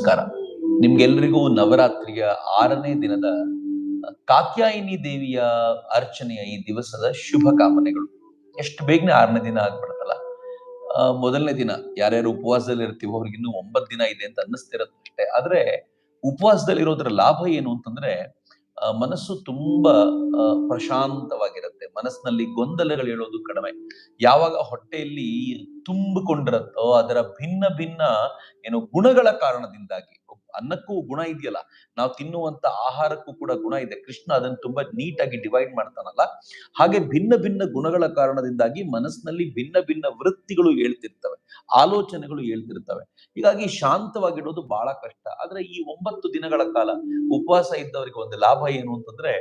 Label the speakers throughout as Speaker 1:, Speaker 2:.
Speaker 1: ನಮಸ್ಕಾರ. ನಿಮ್ಗೆಲ್ರಿಗೂ ನವರಾತ್ರಿಯ ಆರನೇ ದಿನದ ಕಾತ್ಯಾಯಿನಿ ದೇವಿಯ ಅರ್ಚನೆಯ ಈ ದಿವಸದ ಶುಭ ಕಾಮನೆಗಳು. ಎಷ್ಟು ಬೇಗನೆ ಆರನೇ ದಿನ ಆಗ್ಬಿಡುತ್ತಲ್ಲ. ಆ, ಮೊದಲನೇ ದಿನ ಯಾರ್ಯಾರು ಉಪವಾಸದಲ್ಲಿ ಇರ್ತೀವೋ ಅವ್ರಿಗೆ ಇನ್ನೂ ಒಂಬತ್ತು ದಿನ ಇದೆ ಅಂತ ಅನ್ನಿಸ್ತಿರತ್ತೆ ಆದ್ರೆ ಉಪವಾಸದಲ್ಲಿ ಇರೋದ್ರ ಲಾಭ ಏನು ಅಂತಂದ್ರೆ ಮನಸ್ಸು ತುಂಬಾ ಪ್ರಶಾಂತವಾಗಿರುತ್ತೆ. ಮನಸ್ಸಿನಲ್ಲಿ ಗೊಂದಲಗಳು ಹೇಳೋದು ಕಡಿಮೆ. ಯಾವಾಗ ಹೊಟ್ಟೆಯಲ್ಲಿ ತುಂಬಿಕೊಂಡಿರತ್ತೋ ಅದರ ಭಿನ್ನ ಭಿನ್ನ ಏನು ಗುಣಗಳ ಕಾರಣದಿಂದಾಗಿ, ಅನ್ನಕ್ಕೂ ಗುಣ ಇದೆಯಲ್ಲ, ನಾವು ತಿನ್ನುವಂತ ಆಹಾರಕ್ಕೂ ಕೂಡ ಗುಣ ಇದೆ. ಕೃಷ್ಣ ಅದನ್ನು ತುಂಬಾ ನೀಟಾಗಿ ಡಿವೈಡ್ ಮಾಡ್ತಾನಲ್ಲ. ಹಾಗೆ ಭಿನ್ನ ಭಿನ್ನ ಗುಣಗಳ ಕಾರಣದಿಂದಾಗಿ ಮನಸ್ಸಿನಲ್ಲಿ ಭಿನ್ನ ಭಿನ್ನ ವೃತ್ತಿಗಳು ಹೇಳ್ತಿರ್ತವೆ, ಆಲೋಚನೆಗಳು ಹೇಳ್ತಿರ್ತವೆ. ಹೀಗಾಗಿ ಶಾಂತವಾಗಿಡೋದು ಬಹಳ ಕಷ್ಟ. ಆದ್ರೆ ಈ ಒಂಬತ್ತು ದಿನಗಳ ಕಾಲ ಉಪವಾಸ ಇದ್ದವರಿಗೆ ಒಂದು ಲಾಭ ಏನು ಅಂತಂದ್ರೆ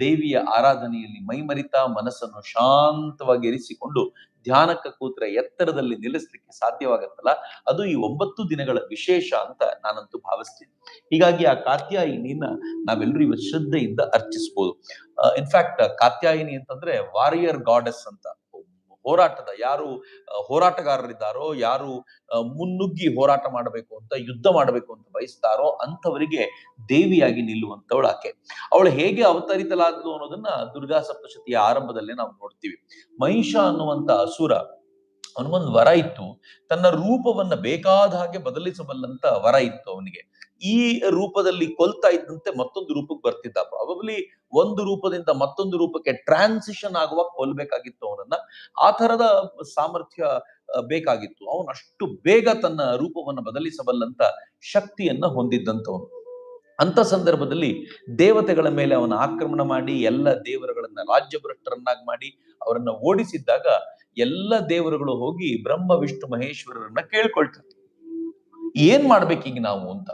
Speaker 1: ದೇವಿಯ ಆರಾಧನೆಯಲ್ಲಿ ಮೈಮರಿತಾ ಮನಸ್ಸನ್ನು ಶಾಂತವಾಗಿ ಇರಿಸಿಕೊಂಡು ಧ್ಯಾನಕ್ಕೆ ಕೂತ್ರೆ ಎತ್ತರದಲ್ಲಿ ನಿಲ್ಲಿಸ್ಲಿಕ್ಕೆ ಸಾಧ್ಯವಾಗತ್ತಲ್ಲ? ಅದು ಈ ಒಂಬತ್ತು ದಿನಗಳ ವಿಶೇಷ ಅಂತ ನಾನಂತೂ ಭಾವಿಸ್ತೀನಿ. ಹೀಗಾಗಿ ಆ ಕಾತ್ಯಾಯಿನಿನ ನಾವೆಲ್ಲರೂ ಇವತ್ತು ಶ್ರದ್ಧೆಯಿಂದ ಅರ್ಚಿಸ್ಬೋದು. ಇನ್ಫ್ಯಾಕ್ಟ್ ಕಾತ್ಯಾಯಿನಿ ಅಂತಂದ್ರೆ ವಾರಿಯರ್ ಗಾಡೆಸ್ ಅಂತ. ಹೋರಾಟದ, ಯಾರು ಹೋರಾಟಗಾರರಿದ್ದಾರೋ, ಯಾರು ಮುನ್ನುಗ್ಗಿ ಹೋರಾಟ ಮಾಡಬೇಕು ಅಂತ, ಯುದ್ಧ ಮಾಡಬೇಕು ಅಂತ ಬಯಸ್ತಾರೋ ಅಂಥವರಿಗೆ ದೇವಿಯಾಗಿ ನಿಲ್ಲುವಂಥವಳು ಆಕೆ. ಅವಳು ಹೇಗೆ ಅವತರಿತಲಾದ್ಲು ಅನ್ನೋದನ್ನ ದುರ್ಗಾ ಸಪ್ತಶತಿಯ ಆರಂಭದಲ್ಲೇ ನಾವು ನೋಡ್ತೀವಿ. ಮಹಿಷ ಅನ್ನುವಂತ ಅಸುರ ಅವನಿಗೊಂದು ವರ ಇತ್ತು. ತನ್ನ ರೂಪವನ್ನ ಬೇಕಾದ ಹಾಗೆ ಬದಲಿಸಬಲ್ಲಂತ ವರ ಇತ್ತು ಅವನಿಗೆ. ಈ ರೂಪದಲ್ಲಿ ಕೊಲ್ತಾ ಇದ್ದಂತೆ ಮತ್ತೊಂದು ರೂಪಕ್ಕೆ ಬರ್ತಿದ್ದ ಪ್ರಾಬಬ್ಲಿ ಒಂದು ರೂಪದಿಂದ ಮತ್ತೊಂದು ರೂಪಕ್ಕೆ ಟ್ರಾನ್ಸಿಷನ್ ಆಗುವಾಗ ಕೊಲ್ಬೇಕಾಗಿತ್ತು ಅವನನ್ನ. ಆ ತರದ ಸಾಮರ್ಥ್ಯ ಬೇಕಾಗಿತ್ತು. ಅವನು ಅಷ್ಟು ಬೇಗ ತನ್ನ ರೂಪವನ್ನು ಬದಲಿಸಬಲ್ಲಂತ ಶಕ್ತಿಯನ್ನ ಹೊಂದಿದ್ದಂತವನು. ಅಂತ ಸಂದರ್ಭದಲ್ಲಿ ದೇವತೆಗಳ ಮೇಲೆ ಅವನ ಆಕ್ರಮಣ ಮಾಡಿ, ಎಲ್ಲ ದೇವರುಗಳನ್ನ ರಾಜ್ಯಭ್ರಷ್ಟರನ್ನಾಗಿ ಮಾಡಿ, ಅವರನ್ನ ಓಡಿಸಿದ್ದಾಗ ಎಲ್ಲ ದೇವರುಗಳು ಹೋಗಿ ಬ್ರಹ್ಮ, ವಿಷ್ಣು, ಮಹೇಶ್ವರರನ್ನ ಕೇಳ್ಕೊಳ್ತಾರೆ. ಏನ್ ಮಾಡ್ಬೇಕೀಗ ನಾವು ಅಂತ?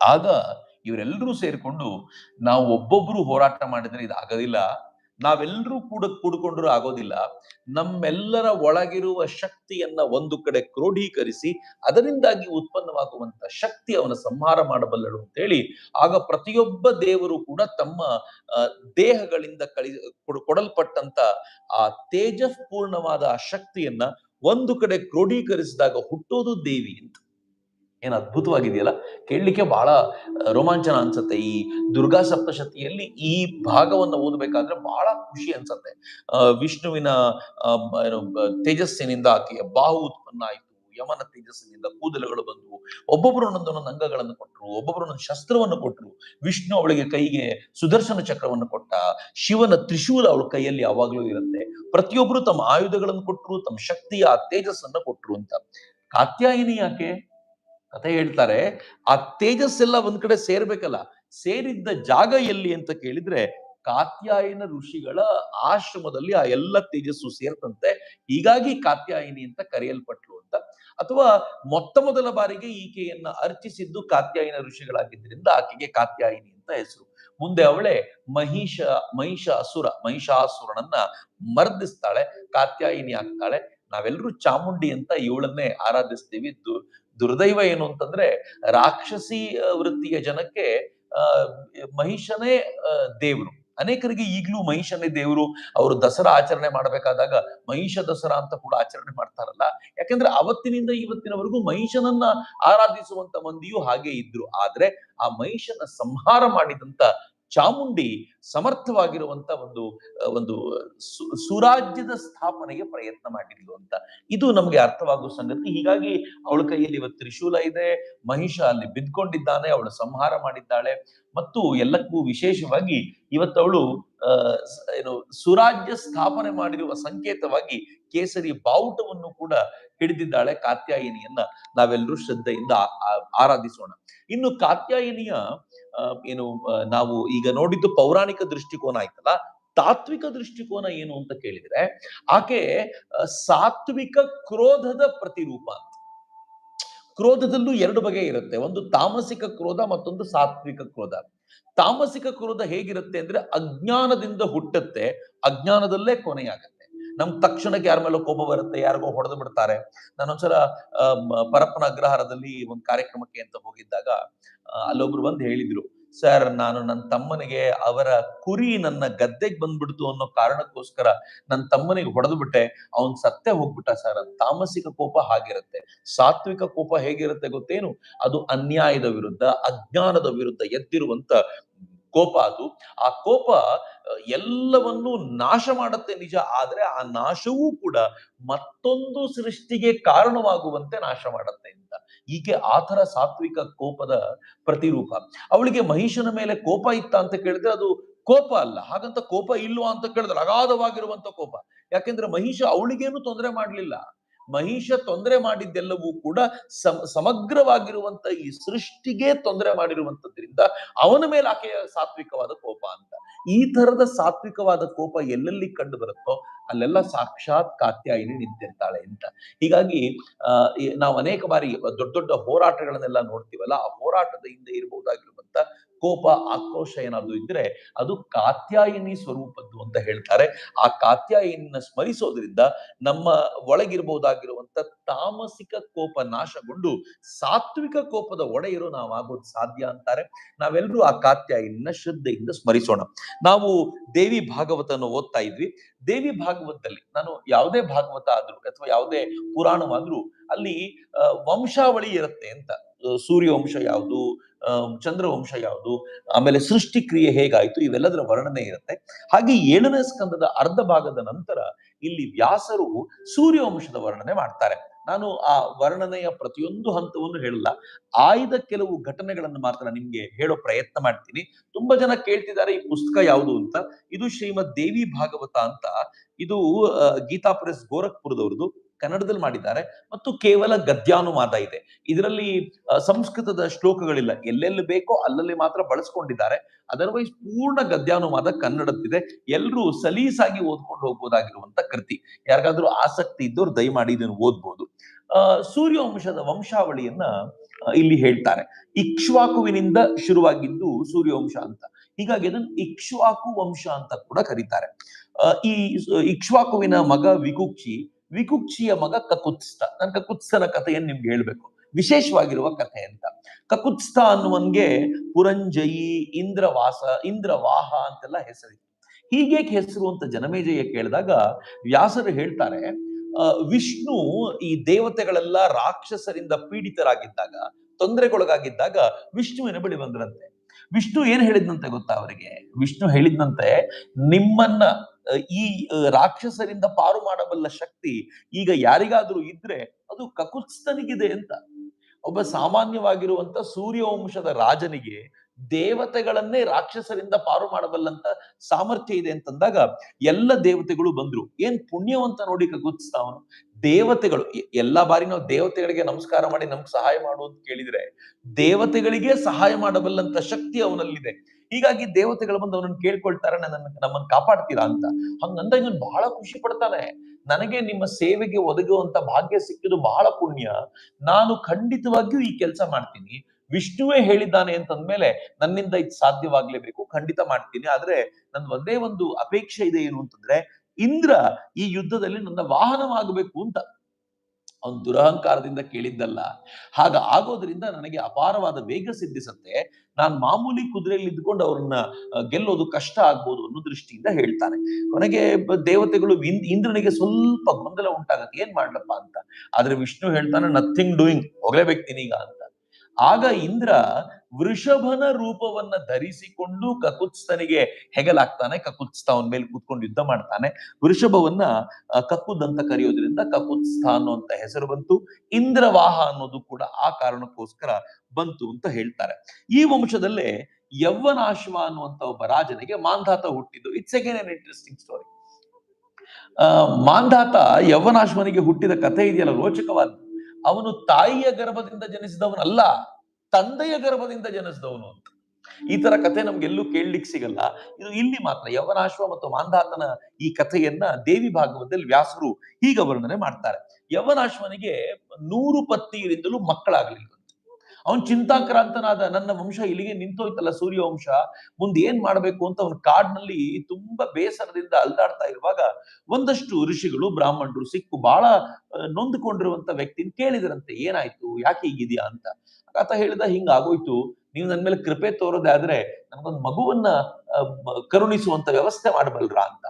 Speaker 1: ಆಗ ಇವರೆಲ್ಲರೂ ಸೇರಿಕೊಂಡು ನಾವು ಒಬ್ಬೊಬ್ರು ಹೋರಾಟ ಮಾಡಿದ್ರೆ ಇದು ಆಗೋದಿಲ್ಲ. ನಾವೆಲ್ಲರೂ ಕೂಡ ಕೂಡಿಕೊಂಡ್ರೂ ಆಗೋದಿಲ್ಲ. ನಮ್ಮೆಲ್ಲರ ಒಳಗಿರುವ ಶಕ್ತಿಯನ್ನ ಒಂದು ಕಡೆ ಕ್ರೋಢೀಕರಿಸಿ ಅದರಿಂದಾಗಿ ಉತ್ಪನ್ನವಾಗುವಂತ ಶಕ್ತಿ ಅವನ ಸಂಹಾರ ಮಾಡಬಲ್ಲಳು ಅಂತೇಳಿ ಆಗ ಪ್ರತಿಯೊಬ್ಬ ದೇವರು ಕೂಡ ತಮ್ಮ ದೇಹಗಳಿಂದ ಕಳಿ ಕೊಡಲ್ಪಟ್ಟಂತ ಆ ತೇಜಸ್ಪೂರ್ಣವಾದ ಆ ಶಕ್ತಿಯನ್ನ ಒಂದು ಕಡೆ ಕ್ರೋಢೀಕರಿಸಿದಾಗ ಹುಟ್ಟೋದು ದೇವಿ ಅಂತ. ಏನ್ ಅದ್ಭುತವಾಗಿದೆಯಲ್ಲ? ಕೇಳಲಿಕ್ಕೆ ಬಹಳ ರೋಮಾಂಚನ ಅನ್ಸುತ್ತೆ. ಈ ದುರ್ಗಾ ಸಪ್ತಶತಿಯಲ್ಲಿ ಈ ಭಾಗವನ್ನ ಓದಬೇಕಾದ್ರೆ ಬಹಳ ಖುಷಿ ಅನ್ಸುತ್ತೆ. ವಿಷ್ಣುವಿನ ತೇಜಸ್ಸಿನಿಂದ ಆಕೆಯ ಬಾಹು ಉತ್ಪನ್ನ ಆಯಿತು, ಯಮನ ತೇಜಸ್ಸಿನಿಂದ ಕೂದಲುಗಳು ಬಂದವು. ಒಬ್ಬೊಬ್ಬರು ಒಂದೊಂದು ಅಂಗಗಳನ್ನು ಕೊಟ್ಟರು ಒಬ್ಬೊಬ್ಬರು ಒಂದೊಂದು ಶಸ್ತ್ರವನ್ನು ಕೊಟ್ಟರು ವಿಷ್ಣು ಅವಳಿಗೆ ಕೈಗೆ ಸುದರ್ಶನ ಚಕ್ರವನ್ನು ಕೊಟ್ಟ, ಶಿವನ ತ್ರಿಶೂಲ ಅವಳ ಕೈಯಲ್ಲಿ ಯಾವಾಗ್ಲೂ ಇರುತ್ತೆ. ಪ್ರತಿಯೊಬ್ಬರು ತಮ್ಮ ಆಯುಧಗಳನ್ನು ಕೊಟ್ಟರು ತಮ್ಮ ಶಕ್ತಿಯ ತೇಜಸ್ಸನ್ನ ಕೊಟ್ರು ಅಂತ. ಕಾತ್ಯಾಯಿನಿ ಯಾಕೆ? ಕಥೆ ಹೇಳ್ತಾರೆ, ಆ ತೇಜಸ್ಸೆಲ್ಲ ಒಂದ್ ಕಡೆ ಸೇರ್ಬೇಕಲ್ಲ, ಸೇರಿದ್ದ ಜಾಗ ಎಲ್ಲಿ ಅಂತ ಕೇಳಿದ್ರೆ ಕಾತ್ಯಾಯನ ಋಷಿಗಳ ಆಶ್ರಮದಲ್ಲಿ ಆ ಎಲ್ಲ ತೇಜಸ್ಸು ಸೇರ್ತಂತೆ. ಹೀಗಾಗಿ ಕಾತ್ಯಾಯಿನಿ ಅಂತ ಕರೆಯಲ್ಪಟ್ಲು ಅಂತ. ಅಥವಾ ಮೊತ್ತ ಮೊದಲ ಬಾರಿಗೆ ಈಕೆಯನ್ನ ಅರ್ಚಿಸಿದ್ದು ಕಾತ್ಯಾಯನ ಋಷಿಗಳಾಗಿದ್ದರಿಂದ ಆಕೆಗೆ ಕಾತ್ಯಾಯಿನಿ ಅಂತ ಹೆಸರು. ಮುಂದೆ ಅವಳೆ ಮಹಿಷ ಮಹಿಷ ಅಸುರ ಮಹಿಷಾಸುರನನ್ನ ಮರ್ದಿಸ್ತಾಳೆ, ಕಾತ್ಯಾಯಿನಿ ಆಗ್ತಾಳೆ. ನಾವೆಲ್ಲರೂ ಚಾಮುಂಡಿ ಅಂತ ಇವಳನ್ನೇ ಆರಾಧಿಸ್ತೀವಿ. ದುರ್ದೈವ ಏನು ಅಂತಂದ್ರೆ ರಾಕ್ಷಸಿ ವೃತ್ತಿಯ ಜನಕ್ಕೆ ಮಹಿಷನೇ ದೇವ್ರು. ಅನೇಕರಿಗೆ ಈಗಲೂ ಮಹಿಷನೇ ದೇವರು. ಅವರು ದಸರಾ ಆಚರಣೆ ಮಾಡಬೇಕಾದಾಗ ಮಹಿಷ ದಸರಾ ಅಂತ ಕೂಡ ಆಚರಣೆ ಮಾಡ್ತಾರಲ್ಲ. ಯಾಕಂದ್ರೆ ಅವತ್ತಿನಿಂದ ಇವತ್ತಿನವರೆಗೂ ಮಹಿಷನನ್ನ ಆರಾಧಿಸುವಂತ ಮಂದಿಯೂ ಹಾಗೆ ಇದ್ರು. ಆದ್ರೆ ಆ ಮಹಿಷನ ಸಂಹಾರ ಮಾಡಿದಂತ ಚಾಮುಂಡಿ ಸಮರ್ಥವಾಗಿರುವಂತ ಒಂದು ಒಂದು ಸುರಾಜ್ಯದ ಸ್ಥಾಪನೆಗೆ ಪ್ರಯತ್ನ ಮಾಡಿದ್ಲು ಅಂತ. ಇದು ನಮಗೆ ಅರ್ಥವಾಗುವ ಸಂಗತಿ. ಹೀಗಾಗಿ ಅವಳ ಕೈಯಲ್ಲಿ ಇವತ್ತು ತ್ರಿಶೂಲ ಇದೆ. ಮಹಿಷ ಅಲ್ಲಿ ಬಿದ್ಕೊಂಡಿದ್ದಾನೆ, ಅವಳು ಸಂಹಾರ ಮಾಡಿದ್ದಾಳೆ. ಮತ್ತು ಎಲ್ಲಕ್ಕೂ ವಿಶೇಷವಾಗಿ ಇವತ್ತವಳು ಏನು, ಸುರಾಜ್ಯ ಸ್ಥಾಪನೆ ಮಾಡಿರುವ ಸಂಕೇತವಾಗಿ ಕೇಸರಿ ಬಾವುಟವನ್ನು ಕೂಡ ಹಿಡಿದಿದ್ದಾಳೆ ಕಾತ್ಯಾಯಿನಿಯನ್ನ. ನಾವೆಲ್ಲರೂ ಶ್ರದ್ಧೆಯಿಂದ ಆರಾಧಿಸೋಣ. ಇನ್ನು ಕಾತ್ಯಾಯಿನಿಯ ಏನು ನಾವು ಈಗ ನೋಡಿದ್ದು ಪೌರಾಣಿಕ ದೃಷ್ಟಿಕೋನ ಆಯ್ತಲ್ಲ, ತಾತ್ವಿಕ ದೃಷ್ಟಿಕೋನ ಏನು ಅಂತ ಕೇಳಿದ್ರೆ, ಆಕೆ ಸಾತ್ವಿಕ ಕ್ರೋಧದ ಪ್ರತಿರೂಪ ಅಂತ. ಕ್ರೋಧದಲ್ಲೂ ಎರಡು ಬಗೆ ಇರುತ್ತೆ, ಒಂದು ತಾಮಸಿಕ ಕ್ರೋಧ ಮತ್ತೊಂದು ಸಾತ್ವಿಕ ಕ್ರೋಧ. ತಾಮಸಿಕ ಕ್ರೋಧ ಹೇಗಿರುತ್ತೆ ಅಂದ್ರೆ ಅಜ್ಞಾನದಿಂದ ಹುಟ್ಟುತ್ತೆ, ಅಜ್ಞಾನದಲ್ಲೇ ಕೊನೆಯಾಗತ್ತೆ. ನಮ್ ತಕ್ಷಣಕ್ಕೆ ಯಾರ ಮೇಲೋ ಕೋಪ ಬರುತ್ತೆ, ಯಾರಿಗೋ ಹೊಡೆದು ಬಿಡ್ತಾರೆ. ನಾನೊಂದ್ಸಲ ಪರಪ್ಪನ ಅಗ್ರಹಾರದಲ್ಲಿ ಒಂದು ಕಾರ್ಯಕ್ರಮಕ್ಕೆ ಅಂತ ಹೋಗಿದ್ದಾಗ ಅಲ್ಲೊಬ್ರು ಬಂದು ಹೇಳಿದ್ರು, ಸರ್, ನಾನು ನನ್ನ ತಮ್ಮನಿಗೆ ಅವರ ಕುರಿ ನನ್ನ ಗದ್ದೆಗೆ ಬಂದ್ಬಿಡ್ತು ಅನ್ನೋ ಕಾರಣಕ್ಕೋಸ್ಕರ ನನ್ನ ತಮ್ಮನಿಗೆ ಹೊಡೆದು ಬಿಟ್ಟೆ. ಅವನ್ ಸತ್ತೇ ಹೋಗ್ಬಿಟ್ಟ ಸರ್. ತಾಮಸಿಕ ಕೋಪ ಹಾಗಿರುತ್ತೆ. ಸಾತ್ವಿಕ ಕೋಪ ಹೇಗಿರುತ್ತೆ ಗೊತ್ತೇನು? ಅದು ಅನ್ಯಾಯದ ವಿರುದ್ಧ, ಅಜ್ಞಾನದ ವಿರುದ್ಧ ಎದ್ದಿರುವಂತ ಕೋಪ ಅದು. ಆ ಕೋಪ ಎಲ್ಲವನ್ನೂ ನಾಶ ಮಾಡುತ್ತೆ ನಿಜ. ಆದ್ರೆ ಆ ನಾಶವೂ ಕೂಡ ಮತ್ತೊಂದು ಸೃಷ್ಟಿಗೆ ಕಾರಣವಾಗುವಂತೆ ನಾಶ ಮಾಡುತ್ತೆ ಅಂತ. ಈಕೆ ಆತರ ಸಾತ್ವಿಕ ಕೋಪದ ಪ್ರತಿರೂಪ. ಅವಳಿಗೆ ಮಹಿಷನ ಮೇಲೆ ಕೋಪ ಇತ್ತ ಅಂತ ಕೇಳಿದ್ರೆ ಅದು ಕೋಪ ಅಲ್ಲ. ಹಾಗಂತ ಕೋಪ ಇಲ್ವಾ ಅಂತ ಕೇಳಿದ್ರೆ ಅಗಾಧವಾಗಿರುವಂತ ಕೋಪ. ಯಾಕೆಂದ್ರೆ ಮಹಿಷ ಅವಳಿಗೇನು ತೊಂದರೆ ಮಾಡ್ಲಿಲ್ಲ. ಮಹಿಷ ತೊಂದರೆ ಮಾಡಿದ್ದೆಲ್ಲವೂ ಕೂಡ ಸಮ, ಸಮಗ್ರವಾಗಿರುವಂತ ಈ ಸೃಷ್ಟಿಗೆ ತೊಂದರೆ ಮಾಡಿರುವಂತದ್ರಿಂದ ಅವನ ಮೇಲೆ ಆಕೆಯ ಸಾತ್ವಿಕವಾದ ಕೋಪ ಅಂತ. ಈ ತರದ ಸಾತ್ವಿಕವಾದ ಕೋಪ ಎಲ್ಲೆಲ್ಲಿ ಕಂಡು ಬರುತ್ತೋ ಅಲ್ಲೆಲ್ಲ ಸಾಕ್ಷಾತ್ ಕಾತ್ಯಾಯಿನಿ ನಿಂತಿರ್ತಾಳೆ ಅಂತ. ಹೀಗಾಗಿ ನಾವು ಅನೇಕ ಬಾರಿ ದೊಡ್ಡ ದೊಡ್ಡ ಹೋರಾಟಗಳನ್ನೆಲ್ಲ ನೋಡ್ತೀವಲ್ಲ, ಆ ಹೋರಾಟದ ಹಿಂದೆ ಇರಬಹುದಾಗಿರುವಂತ ಕೋಪ, ಆಕ್ರೋಶ ಏನಾದ್ರು ಇದ್ರೆ ಅದು ಕಾತ್ಯಾಯಿನಿ ಸ್ವರೂಪದ್ದು ಅಂತ ಹೇಳ್ತಾರೆ. ಆ ಕಾತ್ಯಾಯಿನ ಸ್ಮರಿಸೋದ್ರಿಂದ ನಮ್ಮ ಒಳಗಿರಬಹುದಾಗಿರುವಂತ ತಾಮಸಿಕ ಕೋಪ ನಾಶಗೊಂಡು ಸಾತ್ವಿಕ ಕೋಪದ ಒಡೆಯರು ನಾವು ಆಗೋದು ಸಾಧ್ಯ ಅಂತಾರೆ. ನಾವೆಲ್ಲರೂ ಆ ಕಾತ್ಯಾಯಿನ ಶ್ರದ್ಧೆಯಿಂದ ಸ್ಮರಿಸೋಣ. ನಾವು ದೇವಿ ಭಾಗವತನ ಓದ್ತಾ ಇದ್ವಿ. ದೇವಿ ಭಾಗವತದಲ್ಲಿ ನಾನು ಯಾವುದೇ ಭಾಗವತ ಆದ್ರೂ ಅಥವಾ ಯಾವುದೇ ಪುರಾಣವಾದ್ರೂ ಅಲ್ಲಿ ವಂಶಾವಳಿ ಇರುತ್ತೆ ಅಂತ. ಸೂರ್ಯವಂಶ ಯಾವುದು ಚಂದ್ರವಂಶ ಯಾವುದು? ಆಮೇಲೆ ಸೃಷ್ಟಿ ಕ್ರಿಯೆ ಹೇಗಾಯ್ತು? ಇವೆಲ್ಲದರ ವರ್ಣನೆ ಇರುತ್ತೆ. ಹಾಗೆ ಏಳನೇ ಸ್ಕಂದದ ಅರ್ಧ ಭಾಗದ ನಂತರ ಇಲ್ಲಿ ವ್ಯಾಸರು ಸೂರ್ಯವಂಶದ ವರ್ಣನೆ ಮಾಡ್ತಾರೆ. ನಾನು ಆ ವರ್ಣನೆಯ ಪ್ರತಿಯೊಂದು ಹಂತವನ್ನು ಹೇಳಲ್ಲ. ಆಯ್ದ ಕೆಲವು ಘಟನೆಗಳನ್ನು ಮಾತ್ರ ನಿಮ್ಗೆ ಹೇಳೋ ಪ್ರಯತ್ನ ಮಾಡ್ತೀನಿ. ತುಂಬಾ ಜನ ಕೇಳ್ತಿದ್ದಾರೆ ಈ ಪುಸ್ತಕ ಯಾವುದು ಅಂತ. ಇದು ಶ್ರೀಮದ್ ದೇವಿ ಭಾಗವತ ಅಂತ. ಇದು ಗೀತಾ ಪ್ರೆಸ್ ಗೋರಖ್ಪುರದವ್ರದ್ದು. ಕನ್ನಡದಲ್ಲಿ ಮಾಡಿದ್ದಾರೆ ಮತ್ತು ಕೇವಲ ಗದ್ಯಾನುವಾದ ಇದೆ. ಇದರಲ್ಲಿ ಸಂಸ್ಕೃತದ ಶ್ಲೋಕಗಳಿಲ್ಲ. ಎಲ್ಲೆಲ್ಲಿ ಬೇಕೋ ಅಲ್ಲಲ್ಲಿ ಮಾತ್ರ ಬಳಸ್ಕೊಂಡಿದ್ದಾರೆ. ಅದರ್ವೈಸ್ ಪೂರ್ಣ ಗದ್ಯಾನುವಾದ ಕನ್ನಡದಿದೆ ಎಲ್ಲರೂ ಸಲೀಸಾಗಿ ಓದ್ಕೊಂಡು ಹೋಗ್ಬೋದಾಗಿರುವಂತ ಕೃತಿ. ಯಾರಿಗಾದ್ರೂ ಆಸಕ್ತಿ ಇದ್ದವ್ರು ದಯಮಾಡಿ ಇದನ್ನು ಓದ್ಬೋದು. ಸೂರ್ಯವಂಶದ ವಂಶಾವಳಿಯನ್ನ ಇಲ್ಲಿ ಹೇಳ್ತಾರೆ. ಇಕ್ಷ್ವಾಕುವಿನಿಂದ ಶುರುವಾಗಿದ್ದು ಸೂರ್ಯವಂಶ ಅಂತ. ಹೀಗಾಗಿ ಅದನ್ನು ಇಕ್ಷ್ವಾಕು ವಂಶ ಅಂತ ಕೂಡ ಕರೀತಾರೆ. ಈ ಇಕ್ಷ್ವಾಕುವಿನ ಮಗ ವಿಕುಕ್ಷಿ ವಿಕುಕ್ಷಿಯ ಮಗ ಕಕುತ್ಸ್ತ. ನಾನು ಕಕುತ್ಸನ ಕಥೆಯನ್ನು ನಿಮ್ಗೆ ಹೇಳ್ಬೇಕು. ವಿಶೇಷವಾಗಿರುವ ಕಥೆ ಅಂತ. ಕಕುತ್ಸ್ತ ಅನ್ನುವನ್ಗೆ ಪುರಂಜಯಿ, ಇಂದ್ರವಾಸ, ಇಂದ್ರವಾಹ ಅಂತೆಲ್ಲ ಹೆಸರಿತ್ತು ಹೀಗೆ ಹೆಸರು ಅಂತ ಜನಮೇಜಯ ಕೇಳಿದಾಗ ವ್ಯಾಸರು ಹೇಳ್ತಾರೆ ವಿಷ್ಣು ಈ ದೇವತೆಗಳೆಲ್ಲ ರಾಕ್ಷಸರಿಂದ ಪೀಡಿತರಾಗಿದ್ದಾಗ, ತೊಂದರೆಗೊಳಗಾಗಿದ್ದಾಗ ವಿಷ್ಣುವಿನ ಬಳಿ ಬಂದ್ರಂತೆ. ವಿಷ್ಣು ಏನ್ ಹೇಳಿದ್ನಂತೆ ಗೊತ್ತಾ ಅವರಿಗೆ? ವಿಷ್ಣು ಹೇಳಿದ್ನಂತೆ, ನಿಮ್ಮನ್ನ ಈ ರಾಕ್ಷಸರಿಂದ ಪಾರು ಮಾಡಬಲ್ಲ ಶಕ್ತಿ ಈಗ ಯಾರಿಗಾದ್ರೂ ಇದ್ರೆ ಅದು ಕಕುತ್ಸ್ಥನಿಗಿದೆ ಅಂತ. ಒಬ್ಬ ಸಾಮಾನ್ಯವಾಗಿರುವಂತ ಸೂರ್ಯವಂಶದ ರಾಜನಿಗೆ ದೇವತೆಗಳನ್ನೇ ರಾಕ್ಷಸರಿಂದ ಪಾರು ಮಾಡಬಲ್ಲಂತ ಸಾಮರ್ಥ್ಯ ಇದೆ ಅಂತಂದಾಗ ಎಲ್ಲ ದೇವತೆಗಳು ಬಂದ್ರು. ಏನ್ ಪುಣ್ಯವಂತ ನೋಡಿ ಕಗುತ್ಸ್ತ ಅವನು? ದೇವತೆಗಳು ಎಲ್ಲಾ ಬಾರಿ ನಾವು ದೇವತೆಗಳಿಗೆ ನಮಸ್ಕಾರ ಮಾಡಿ ನಮ್ಗೆ ಸಹಾಯ ಮಾಡು ಅಂತ ಕೇಳಿದ್ರೆ ದೇವತೆಗಳಿಗೆ ಸಹಾಯ ಮಾಡಬಲ್ಲಂತ ಶಕ್ತಿ ಅವನಲ್ಲಿದೆ. ಹೀಗಾಗಿ ದೇವತೆಗಳು ಬಂದು ಅವನನ್ನು ಕೇಳ್ಕೊಳ್ತಾರೆ ನನ್ನ ನಮ್ಮನ್ನು ಕಾಪಾಡ್ತೀರಾ ಅಂತ. ಹಂಗಂದ ಇವನು ಬಹಳ ಖುಷಿ ಪಡ್ತಾನೆ. ನನಗೆ ನಿಮ್ಮ ಸೇವೆಗೆ ಒದಗುವಂತ ಭಾಗ್ಯ ಸಿಕ್ಕಿದ್ದು ಬಹಳ ಪುಣ್ಯ. ನಾನು ಖಂಡಿತವಾಗಿಯೂ ಈ ಕೆಲಸ ಮಾಡ್ತೀನಿ. ವಿಷ್ಣುವೇ ಹೇಳಿದ್ದಾನೆ ಅಂತಂದ್ಮೇಲೆ ನನ್ನಿಂದ ಇದು ಸಾಧ್ಯವಾಗ್ಲೇಬೇಕು. ಖಂಡಿತ ಮಾಡ್ತೀನಿ. ಆದ್ರೆ ನನ್ ಒಂದೇ ಒಂದು ಅಪೇಕ್ಷೆ ಇದೆ ಏನು ಅಂತಂದ್ರೆ, ಇಂದ್ರ ಈ ಯುದ್ಧದಲ್ಲಿ ನನ್ನ ವಾಹನವಾಗಬೇಕು ಅಂತ. ಅವನ್ ದುರಹಂಕಾರದಿಂದ ಕೇಳಿದ್ದಲ್ಲ. ಹಾಗ ಆಗೋದ್ರಿಂದ ನನಗೆ ಅಪಾರವಾದ ವೇಗ ಸಿದ್ಧಿಸುತ್ತೆ. ನಾನು ಮಾಮೂಲಿ ಕುದುರೆಯಲ್ಲಿ ಇದ್ಕೊಂಡು ಅವ್ರನ್ನ ಗೆಲ್ಲೋದು ಕಷ್ಟ ಆಗ್ಬೋದು ಅನ್ನೋ ದೃಷ್ಟಿಯಿಂದ ಹೇಳ್ತಾನೆ. ಕೊನೆಗೆ ದೇವತೆಗಳು ಇಂದ್- ಇಂದ್ರನಿಗೆ ಸ್ವಲ್ಪ ಗೊಂದಲ ಉಂಟಾಗತ್ತೆ. ಏನ್ ಮಾಡ್ಲಪ್ಪ ಅಂತ. ಆದ್ರೆ ವಿಷ್ಣು ಹೇಳ್ತಾನೆ ನಥಿಂಗ್ ಡೂಯಿಂಗ್ ಹೋಗ್ಲೇಬೇಕು ನೀನೀಗ ಅಂತ. ಆಗ ಇಂದ್ರ ವೃಷಭನ ರೂಪವನ್ನ ಧರಿಸಿಕೊಂಡು ಕಕುತ್ಸ್ತನಿಗೆ ಹೆಗಲಾಗ್ತಾನೆ. ಕಕುತ್ಸ್ತ ಅವನ ಮೇಲೆ ಕೂತ್ಕೊಂಡು ಯುದ್ಧ ಮಾಡ್ತಾನೆ. ವೃಷಭವನ್ನ ಕಕುದ್ ಅಂತ ಕರೆಯೋದ್ರಿಂದ ಕಕುತ್ಸ್ಥ ಅನ್ನುವಂತ ಹೆಸರು ಬಂತು. ಇಂದ್ರವಾಹ ಅನ್ನೋದು ಕೂಡ ಆ ಕಾರಣಕ್ಕೋಸ್ಕರ ಬಂತು ಅಂತ ಹೇಳ್ತಾರೆ. ಈ ವಂಶದಲ್ಲೇ ಯವ್ವನಾಶ್ವ ಅನ್ನುವಂತ ಒಬ್ಬ ರಾಜನಿಗೆ ಮಾಂಧಾತ ಹುಟ್ಟಿದ್ದು. It's again an interesting story Mandhata ಯವ್ವನಾಶ್ವನಿಗೆ ಹುಟ್ಟಿದ ಕಥೆ ಇದೆಯಲ್ಲ ರೋಚಕವಾದ ಅವನು ತಾಯಿಯ ಗರ್ಭದಿಂದ ಜನಿಸಿದವನಲ್ಲ, ತಂದೆಯ ಗರ್ಭದಿಂದ ಜನಿಸಿದವನು ಅಂತ. ಈ ತರ ಕಥೆ ನಮ್ಗೆಲ್ಲೂ ಕೇಳಲಿಕ್ಕೆ ಸಿಗಲ್ಲ. ಇದು ಇಲ್ಲಿ ಮಾತ್ರ ಯವನಾಶ್ವ ಮತ್ತು ಮಾಂಧಾತನ ಈ ಕಥೆಯನ್ನ ದೇವಿ ಭಾಗವತದಲ್ಲಿ ವ್ಯಾಸರು ಹೀಗೆ ವರ್ಣನೆ ಮಾಡ್ತಾರೆ. ಯವನಾಶ್ವನಿಗೆ ನೂರು ಪತ್ನಿಯರಿಂದಲೂ ಮಕ್ಕಳಾಗಲಿಲ್ಲ. ಅವನ್ ಚಿಂತಾಕ್ರಾಂತನಾದ ನನ್ನ ವಂಶ ಇಲ್ಲಿಗೆ ನಿಂತೋಯ್ತಲ್ಲ ಸೂರ್ಯವಂಶ, ಮುಂದೆ ಏನ್ ಮಾಡ್ಬೇಕು ಅಂತ ಅವನ ಕಾಡ್ನಲ್ಲಿ ತುಂಬಾ ಬೇಸರದಿಂದ ಅಲ್ದಾಡ್ತಾ ಇರುವಾಗ ಒಂದಷ್ಟು ಋಷಿಗಳು, ಬ್ರಾಹ್ಮಣರು, ಸಿಕ್ಕು ಬಹಳ ನೊಂದ್ಕೊಂಡಿರುವಂತ ವ್ಯಕ್ತಿನ ಕೇಳಿದ್ರಂತೆ, ಏನಾಯ್ತು, ಯಾಕೆ ಹೀಗಿದ್ಯಾ ಅಂತ. ಆತ ಹೇಳಿದ, ಹಿಂಗಾಗೋಯ್ತು, ನೀವು ನನ್ನ ಮೇಲೆ ಕೃಪೆ ತೋರೋದೇ ಆದ್ರೆ ನನ್ಗೊಂದು ಮಗುವನ್ನ ಕರುಣಿಸುವಂತ ವ್ಯವಸ್ಥೆ ಮಾಡಬಲ್ರಾ ಅಂತ.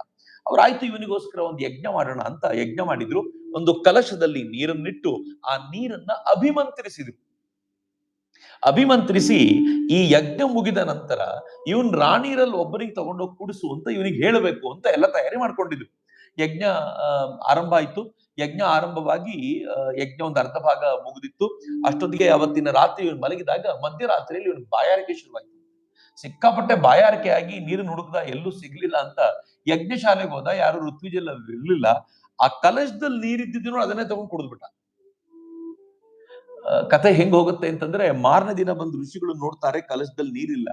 Speaker 1: ಅವ್ರು ಆಯ್ತು ಇವನಿಗೋಸ್ಕರ ಒಂದು ಯಜ್ಞ ಮಾಡೋಣ ಅಂತ ಯಜ್ಞ ಮಾಡಿದ್ರು, ಒಂದು ಕಲಶದಲ್ಲಿ ನೀರನ್ನಿಟ್ಟು ಆ ನೀರನ್ನ ಅಭಿಮಂತ್ರಿಸಿದ್ರು. ಅಭಿಮಂತ್ರಿಸಿ ಈ ಯಜ್ಞ ಮುಗಿದ ನಂತರ ಇವನ್ ರಾಣಿರಲ್ಲಿ ಒಬ್ಬರಿಗೆ ತಗೊಂಡೋಗಿ ಕುಡಿಸು ಅಂತ ಇವನಿಗೆ ಹೇಳಬೇಕು ಅಂತ ಎಲ್ಲ ತಯಾರಿ ಮಾಡ್ಕೊಂಡಿದ್ರು. ಯಜ್ಞ ಆರಂಭ ಆಯ್ತು. ಯಜ್ಞ ಆರಂಭವಾಗಿ ಯಜ್ಞ ಒಂದು ಅರ್ಧ ಭಾಗ ಮುಗಿದಿತ್ತು. ಅಷ್ಟೊತ್ತಿಗೆ ಅವತ್ತಿನ ರಾತ್ರಿ ಇವನು ಮಲಗಿದಾಗ ಮಧ್ಯರಾತ್ರಿಯಲ್ಲಿ ಇವನು ಬಾಯಾರಿಕೆ ಶುರುವಾಯಿತು. ಸಿಕ್ಕಾಪಟ್ಟೆ ಬಾಯಾರಿಕೆ ಆಗಿ ನೀರು ಹುಡುಕ್ದ ಎಲ್ಲೂ ಸಿಗ್ಲಿಲ್ಲ ಅಂತ ಯಜ್ಞಶಾಲೆಗೆ ಹೋದ ಯಾರು ಋತ್ವಿಜಲ್ಲ ಇರ್ಲಿಲ್ಲ. ಆ ಕಲಶದಲ್ಲಿ ನೀರಿದ್ದಿದ್ದು ಅದನ್ನೇ ತಗೊಂಡು ಕುಡಿದ್ಬಿಟ್ಟ. ಕತೆ ಹೆಂಗ್ ಹೋಗುತ್ತೆ ಅಂತಂದ್ರೆ ಮಾರನೇ ದಿನ ಬಂದು ಋಷಿಗಳು ನೋಡ್ತಾರೆ ಕಲಶದಲ್ಲಿ ನೀರಿಲ್ಲ.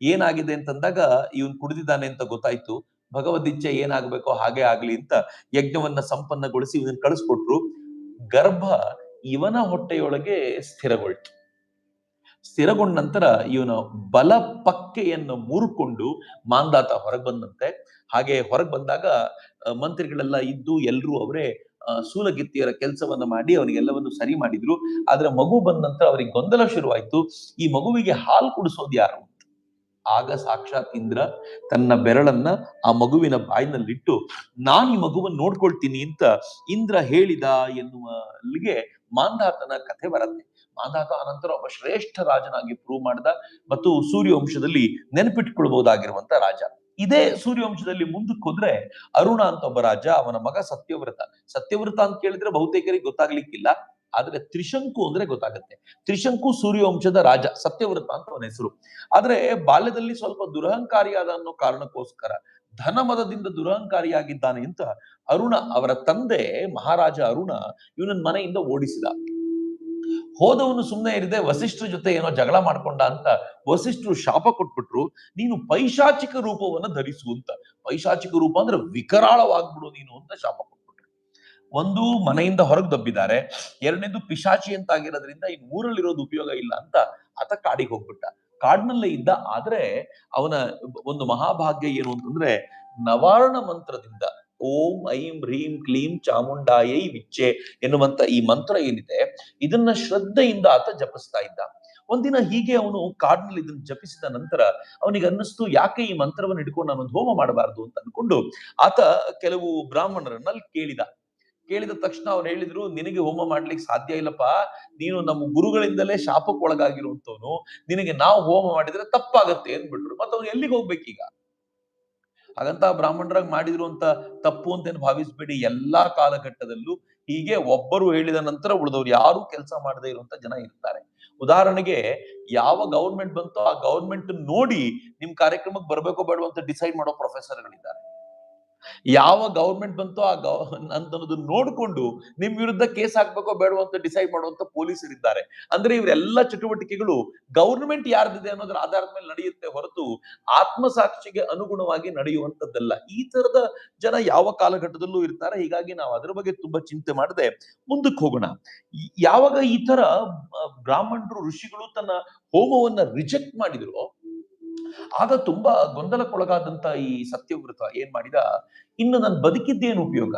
Speaker 1: ಏನಾಗಿದೆ ಅಂತಂದಾಗ ಇವನ್ ಕುಡಿದಿದ್ದಾನೆ ಅಂತ ಗೊತ್ತಾಯ್ತು. ಭಗವದ್ಇಚ್ಛೆ ಏನಾಗಬೇಕೋ ಹಾಗೆ ಆಗ್ಲಿ ಅಂತ ಯಜ್ಞವನ್ನ ಸಂಪನ್ನಗೊಳಿಸಿ ಇವನ್ ಕಳಿಸ್ಕೊಟ್ರು. ಗರ್ಭ ಇವನ ಹೊಟ್ಟೆಯೊಳಗೆ ಸ್ಥಿರಗೊಳ್ತು. ಸ್ಥಿರಗೊಂಡ ನಂತರ ಇವನ ಬಲ ಪಕ್ಕೆಯನ್ನು ಮುರುಕೊಂಡು ಮಾಂದಾತ ಹೊರಗೆ ಬಂದಂತೆ. ಹಾಗೆ ಹೊರಗೆ ಬಂದಾಗ ಮಂತ್ರಿಗಳೆಲ್ಲ ಇದ್ದು ಎಲ್ರೂ ಅವರೇ ಸೂಲಗಿತ್ತಿಯರ ಕೆಲಸವನ್ನ ಮಾಡಿ ಅವರಿಗೆಲ್ಲವನ್ನು ಸರಿ ಮಾಡಿದ್ರು. ಆದ್ರೆ ಮಗು ಬಂದ ನಂತರ ಅವರಿಗೆ ಗೊಂದಲ ಶುರುವಾಯ್ತು. ಈ ಮಗುವಿಗೆ ಹಾಲು ಕುಡಿಸೋದು ಯಾರು ಆಗ ಸಾಕ್ಷಾತ್ ಇಂದ್ರ ತನ್ನ ಬೆರಳನ್ನ ಆ ಮಗುವಿನ ಬಾಯಿನಲ್ಲಿಟ್ಟು, ನಾನು ಈ ಮಗುವನ್ನು ನೋಡ್ಕೊಳ್ತೀನಿ ಅಂತ ಇಂದ್ರ ಹೇಳಿದ ಎನ್ನುವಲ್ಲಿಗೆ ಮಾಂಧಾತನ ಕಥೆ ಬರುತ್ತೆ. ಮಾಂಧಾತ ಅನಂತರ ಒಬ್ಬ ಶ್ರೇಷ್ಠ ರಾಜನಾಗಿ ಪ್ರೂವ್ ಮಾಡಿದ. ಮತ್ತು ಸೂರ್ಯವಂಶದಲ್ಲಿ ನೆನಪಿಟ್ಕೊಳ್ಬಹುದಾಗಿರುವಂತ ರಾಜ. ಇದೇ ಸೂರ್ಯವಂಶದಲ್ಲಿ ಮುಂದಕ್ಕೆ ಹೋದ್ರೆ ಅರುಣ ಅಂತ ಒಬ್ಬ ರಾಜ, ಅವನ ಮಗ ಸತ್ಯವ್ರತ ಸತ್ಯವ್ರತ ಅಂತ ಕೇಳಿದ್ರೆ ಬಹುತೇಕರಿಗೆ ಗೊತ್ತಾಗ್ಲಿಕ್ಕಿಲ್ಲ. ಆದ್ರೆ ತ್ರಿಶಂಕು ಅಂದ್ರೆ ಗೊತ್ತಾಗತ್ತೆ. ತ್ರಿಶಂಕು ಸೂರ್ಯವಂಶದ ರಾಜ ಸತ್ಯವ್ರತ ಅಂತ ಅವನ ಹೆಸರು. ಆದ್ರೆ ಬಾಲ್ಯದಲ್ಲಿ ಸ್ವಲ್ಪ ದುರಹಂಕಾರಿಯಾದ ಅನ್ನೋ ಕಾರಣಕ್ಕೋಸ್ಕರ, ಧನಮದದಿಂದ ದುರಹಂಕಾರಿಯಾಗಿದ್ದಾನೆ ಅಂತ ಅರುಣ, ಅವರ ತಂದೆ ಮಹಾರಾಜ ಅರುಣ, ಇವನನ್ನ ಮನೆಯಿಂದ ಓಡಿಸಿದ. ಹೋದವನು ಸುಮ್ಮನೆ ಇರದೆ ವಸಿಷ್ಠರ ಜೊತೆ ಏನೋ ಜಗಳ ಮಾಡ್ಕೊಂಡ ಅಂತ ವಸಿಷ್ಠರು ಶಾಪ ಕೊಟ್ಬಿಟ್ರು, ನೀನು ಪೈಶಾಚಿಕ ರೂಪವನ್ನ ಧರಿಸು ಅಂತ. ಪೈಶಾಚಿಕ ರೂಪ ಅಂದ್ರೆ ವಿಕರಾಳವಾಗ್ಬಿಡು ನೀನು ಅಂತ ಶಾಪ ಕೊಟ್ಬಿಟ್ರು. ಒಂದು ಮನೆಯಿಂದ ಹೊರಗೆ ದಬ್ಬಿದ್ದಾರೆ. ಎರಡನೇದು ಪಿಶಾಚಿ ಅಂತ ಆಗಿರೋದ್ರಿಂದ ಈ ಊರಲ್ಲಿರೋದು ಉಪಯೋಗ ಇಲ್ಲ ಅಂತ ಆತ ಕಾಡಿಗೆ ಹೋಗ್ಬಿಟ್ಟ. ಕಾಡಿನಲ್ಲೇ ಇದ್ದ, ಆದ್ರೆ ಅವನ ಒಂದು ಮಹಾಭಾಗ್ಯ ಏನು ಅಂತಂದ್ರೆ ನವಾರಣ ಮಂತ್ರದಿಂದ ಓಂ ಐಂ ಹ್ರೀಂ ಕ್ಲೀಂ ಚಾಮುಂಡಾಯೈ ವಿಚ್ಚೆ ಎನ್ನುವಂತ ಈ ಮಂತ್ರ ಏನಿದೆ, ಇದನ್ನ ಶ್ರದ್ಧೆಯಿಂದ ಆತ ಜಪಿಸ್ತಾ ಇದ್ದ. ಒಂದಿನ ಹೀಗೆ ಅವನು ಕಾಡಿನಲ್ಲಿ ಇದನ್ನು ಜಪಿಸಿದ ನಂತರ ಅವನಿಗೆ ಅನ್ನಿಸ್ತು, ಯಾಕೆ ಈ ಮಂತ್ರವನ್ನು ಹಿಡ್ಕೊಂಡು ನಾನು ಹೋಮ ಮಾಡಬಾರದು ಅಂತ ಅನ್ಕೊಂಡು ಆತ ಕೆಲವು ಬ್ರಾಹ್ಮಣರನ್ನ ಕೇಳಿದ. ಕೇಳಿದ ತಕ್ಷಣ ಅವ್ರು ಹೇಳಿದ್ರು, ನಿನಗೆ ಹೋಮ ಮಾಡ್ಲಿಕ್ಕೆ ಸಾಧ್ಯ ಇಲ್ಲಪ್ಪ, ನೀನು ನಮ್ಮ ಗುರುಗಳಿಂದಲೇ ಶಾಪಕ್ಕೆ ಒಳಗಾಗಿರುವಂತವನು ನಿನಗೆ ನಾವು ಹೋಮ ಮಾಡಿದ್ರೆ ತಪ್ಪಾಗತ್ತೆ ಅಂದ್ಬಿಟ್ರು. ಮತ್ತೆ ಅವ್ನು ಎಲ್ಲಿಗೆ ಹೋಗ್ಬೇಕೀಗ? ಹಾಗಂತ ಬ್ರಾಹ್ಮಣರಾಗಿ ಮಾಡಿದ್ರು ಅಂತ ತಪ್ಪು ಅಂತ ಏನು ಭಾವಿಸ್ಬೇಡಿ. ಎಲ್ಲಾ ಕಾಲಘಟ್ಟದಲ್ಲೂ ಹೀಗೆ ಒಬ್ಬರು ಹೇಳಿದ ನಂತರ ಉಳಿದವ್ರು ಯಾರು ಕೆಲಸ ಮಾಡದೇ ಇರುವಂತ ಜನ ಇರ್ತಾರೆ. ಉದಾಹರಣೆಗೆ ಯಾವ ಗೌರ್ಮೆಂಟ್ ಬಂತೋ ಆ ಗೌರ್ಮೆಂಟ್ ನೋಡಿ ನಿಮ್ ಕಾರ್ಯಕ್ರಮಕ್ಕೆ ಬರಬೇಕೋ ಬೇಡವಂತ ಡಿಸೈಡ್ ಮಾಡೋ ಪ್ರೊಫೆಸರ್ಗಳಿದ್ದಾರೆ. ಯಾವ ಗೌರ್ಮೆಂಟ್ ಬಂತೋ ಆ ಗೌ ಅಂತ ನೋಡ್ಕೊಂಡು ನಿಮ್ ವಿರುದ್ಧ ಕೇಸ್ ಹಾಕ್ಬೇಕೋ ಬೇಡವೋ ಅಂತ ಡಿಸೈಡ್ ಮಾಡುವಂತ ಪೊಲೀಸರಿದ್ದಾರೆ ಅಂದ್ರೆ ಇವರೆಲ್ಲ ಚಟುವಟಿಕೆಗಳು ಗೌರ್ಮೆಂಟ್ ಯಾರ್ದಿದೆ ಅನ್ನೋದ್ರ ಆಧಾರದ ಮೇಲೆ ನಡೆಯುತ್ತೆ ಹೊರತು ಆತ್ಮಸಾಕ್ಷಿಗೆ ಅನುಗುಣವಾಗಿ ನಡೆಯುವಂತದ್ದಲ್ಲ ಈ ತರದ ಜನ ಯಾವ ಕಾಲಘಟ್ಟದಲ್ಲೂ ಇರ್ತಾರೆ. ಹೀಗಾಗಿ ನಾವು ಅದರ ಬಗ್ಗೆ ತುಂಬಾ ಚಿಂತೆ ಮಾಡದೆ ಮುಂದಕ್ಕೆ ಹೋಗೋಣ. ಯಾವಾಗ ಈ ತರ ಬ್ರಾಹ್ಮಣರು, ಋಷಿಗಳು ತನ್ನ ಹೋಮವನ್ನ ರಿಜೆಕ್ಟ್ ಮಾಡಿದ್ರು ಆಗ ತುಂಬಾ ಗೊಂದಲಕ್ಕೊಳಗಾದಂತ ಈ ಸತ್ಯವ್ರತ ಏನ್ ಮಾಡಿದ? ಇನ್ನು ನಾನು ಬದುಕಿದ್ದೇನು ಉಪಯೋಗ?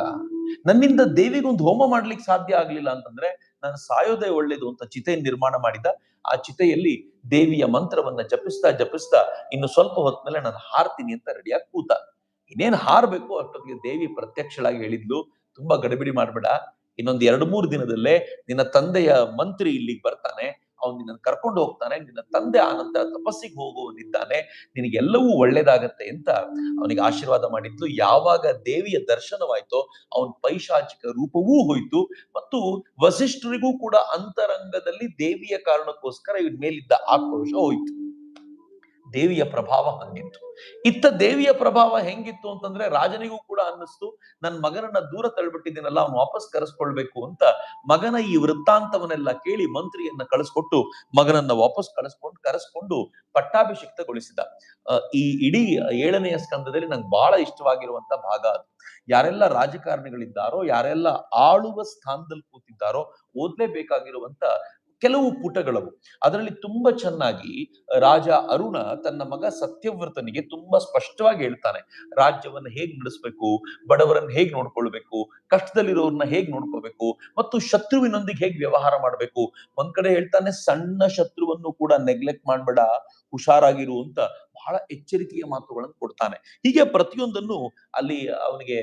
Speaker 1: ನನ್ನಿಂದ ದೇವಿಗೊಂದು ಹೋಮ ಮಾಡ್ಲಿಕ್ಕೆ ಸಾಧ್ಯ ಆಗ್ಲಿಲ್ಲ ಅಂತಂದ್ರೆ ನಾನು ಸಾಯೋದೇ ಒಳ್ಳೇದು ಅಂತ ಚಿತೆ ನಿರ್ಮಾಣ ಮಾಡಿದ. ಆ ಚಿತೆಯಲ್ಲಿ ದೇವಿಯ ಮಂತ್ರವನ್ನ ಜಪಿಸ್ತಾ ಜಪಿಸ್ತಾ ಇನ್ನು ಸ್ವಲ್ಪ ಹೊತ್ತಿನಲ್ಲಿ ನಾನು ಹಾರ್ತೀನಿ ಅಂತ ರೆಡಿಯಾಗಿ ಕೂತ. ಇನ್ನೇನ್ ಹಾರ್ಬೇಕು ಅಷ್ಟೊತ್ತಿಗೆ ದೇವಿ ಪ್ರತ್ಯಕ್ಷಳಾಗಿ ಹೇಳಿದ್ಲು, ತುಂಬಾ ಗಡಬಿಡಿ ಮಾಡ್ಬೇಡ. ಇನ್ನೊಂದ್ ಎರಡು ಮೂರು ದಿನದಲ್ಲೇ ನಿನ್ನ ತಂದೆಯ ಮಂತ್ರಿ ಇಲ್ಲಿಗೆ ಬರ್ತಾನೆ. ಅವ್ನು ನಿನ್ನ ಕರ್ಕೊಂಡು ಹೋಗ್ತಾನೆ, ನಿನ್ನ ತಂದೆ ಆನಂತರ ನಂತರ ತಪಸ್ಸಿಗೆ ಹೋಗುವನಿದ್ದಾನೆ ನಿನಗೆಲ್ಲವೂ ಒಳ್ಳೇದಾಗತ್ತೆ ಅಂತ ಅವನಿಗೆ ಆಶೀರ್ವಾದ ಮಾಡಿದ್ಲು ಯಾವಾಗ ದೇವಿಯ ದರ್ಶನವಾಯ್ತೋ, ಅವನ ಪೈಶಾಚಿಕ ರೂಪವೂ ಹೋಯ್ತು ಮತ್ತು ವಸಿಷ್ಠರಿಗೂ ಕೂಡ ಅಂತರಂಗದಲ್ಲಿ ದೇವಿಯ ಕಾರಣಕ್ಕೋಸ್ಕರ ಇವನ್ ಮೇಲಿದ್ದ ಆಕ್ರೋಶ ಹೋಯ್ತು. ದೇವಿಯ ಪ್ರಭಾವ ಹಂಗಿತ್ತು. ಇತ್ತ ದೇವಿಯ ಪ್ರಭಾವ ಹೆಂಗಿತ್ತು ಅಂತಂದ್ರೆ ರಾಜನಿಗೂ ಕೂಡ ಅನ್ನಿಸ್ತು ನನ್ನ ಮಗನನ್ನ ದೂರ ತಳ್ಬಿಟ್ಟಿದ್ದೀನಲ್ಲ ಅವನು ವಾಪಸ್ ಕರೆಸ್ಕೊಳ್ಬೇಕು ಅಂತ ಮಗನ ಈ ವೃತ್ತಾಂತವನ್ನೆಲ್ಲ ಕೇಳಿ ಮಂತ್ರಿಯನ್ನ ಕಳಿಸ್ಕೊಟ್ಟು, ಮಗನನ್ನ ವಾಪಸ್ ಕಳಿಸ್ಕೊಂಡು, ಕರೆಸ್ಕೊಂಡು ಪಟ್ಟಾಭಿಷಿಕ್ತಗೊಳಿಸಿದ. ಈ ಇಡೀ ಏಳನೆಯ ಸ್ಕಂದದಲ್ಲಿ ನಂಗೆ ಬಹಳ ಇಷ್ಟವಾಗಿರುವಂತ ಭಾಗ ಅದು. ಯಾರೆಲ್ಲ ರಾಜಕಾರಣಿಗಳಿದ್ದಾರೋ, ಯಾರೆಲ್ಲ ಆಳುವ ಸ್ಥಾನದಲ್ಲಿ ಕೂತಿದ್ದಾರೋ, ಓದ್ಲೇಬೇಕಾಗಿರುವಂತ ಕೆಲವು ಪುಟಗಳವು. ಅದರಲ್ಲಿ ತುಂಬಾ ಚೆನ್ನಾಗಿ ರಾಜ ಅರುಣ ತನ್ನ ಮಗ ಸತ್ಯವ್ರತನಿಗೆ ತುಂಬಾ ಸ್ಪಷ್ಟವಾಗಿ ಹೇಳ್ತಾನೆ. ರಾಜ್ಯವನ್ನ ಹೇಗ್ ನಡೆಸಬೇಕು, ಬಡವರನ್ನ ಹೇಗ್ ನೋಡ್ಕೊಳ್ಬೇಕು ಕಷ್ಟದಲ್ಲಿರೋರನ್ನ ಹೇಗ್ ನೋಡ್ಕೋಬೇಕು ಮತ್ತು ಶತ್ರುವಿನೊಂದಿಗೆ ಹೇಗ್ ವ್ಯವಹಾರ ಮಾಡಬೇಕು. ಒಂದ್ ಕಡೆ ಹೇಳ್ತಾನೆ, ಸಣ್ಣ ಶತ್ರುವನ್ನು ಕೂಡ ನೆಗ್ಲೆಕ್ಟ್ ಮಾಡ್ಬೇಡ, ಹುಷಾರಾಗಿರು ಅಂತ ಬಹಳ ಎಚ್ಚರಿಕೆಯ ಮಾತುಗಳನ್ನು ಕೊಡ್ತಾನೆ. ಹೀಗೆ ಪ್ರತಿಯೊಂದನ್ನು ಅಲ್ಲಿ ಅವನಿಗೆ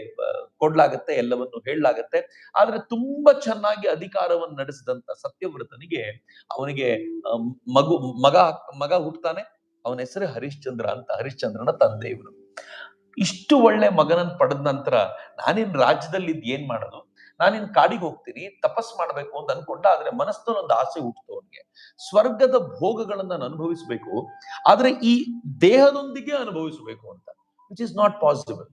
Speaker 1: ಕೊಡ್ಲಾಗತ್ತೆ, ಎಲ್ಲವನ್ನು ಹೇಳಲಾಗತ್ತೆ. ಆದ್ರೆ ತುಂಬಾ ಚೆನ್ನಾಗಿ ಅಧಿಕಾರವನ್ನು ನಡೆಸಿದಂತ ಸತ್ಯವ್ರತನಿಗೆ ಅವನಿಗೆ ಮಗು, ಮಗ ಮಗ ಹುಟ್ಟತಾನೆ ಅವನ ಹೆಸರೇ ಹರಿಶ್ಚಂದ್ರ ಅಂತ, ಹರಿಶ್ಚಂದ್ರನ ತಂದೆ ಇವನು ಇಷ್ಟು ಒಳ್ಳೆ ಮಗನನ್ನ ಪಡೆದ ನಂತರ ನಾನಿನ್ ರಾಜ್ಯದಲ್ಲಿ ಇದ್ ಏನ್ ಮಾಡೋದು? ನಾನಿನ್ ಕಾಡಿಗೆ ಹೋಗ್ತೀನಿ, ತಪಸ್ ಮಾಡ್ಬೇಕು ಅಂತ ಅನ್ಕೊಂಡ, ಆದ್ರೆ ಮನಸ್ಸಲ್ಲಿ ಒಂದು ಆಸೆ ಹುಟ್ಟಿತು ಅವನಿಗೆ. ಸ್ವರ್ಗದ ಭೋಗಗಳನ್ನ ನಾನು ಅನುಭವಿಸ್ಬೇಕು, ಆದ್ರೆ ಈ ದೇಹದೊಂದಿಗೆ ಅನುಭವಿಸಬೇಕು ಅಂತ ವಿಚ್ ಇಸ್ ನಾಟ್ ಪಾಸಿಬಲ್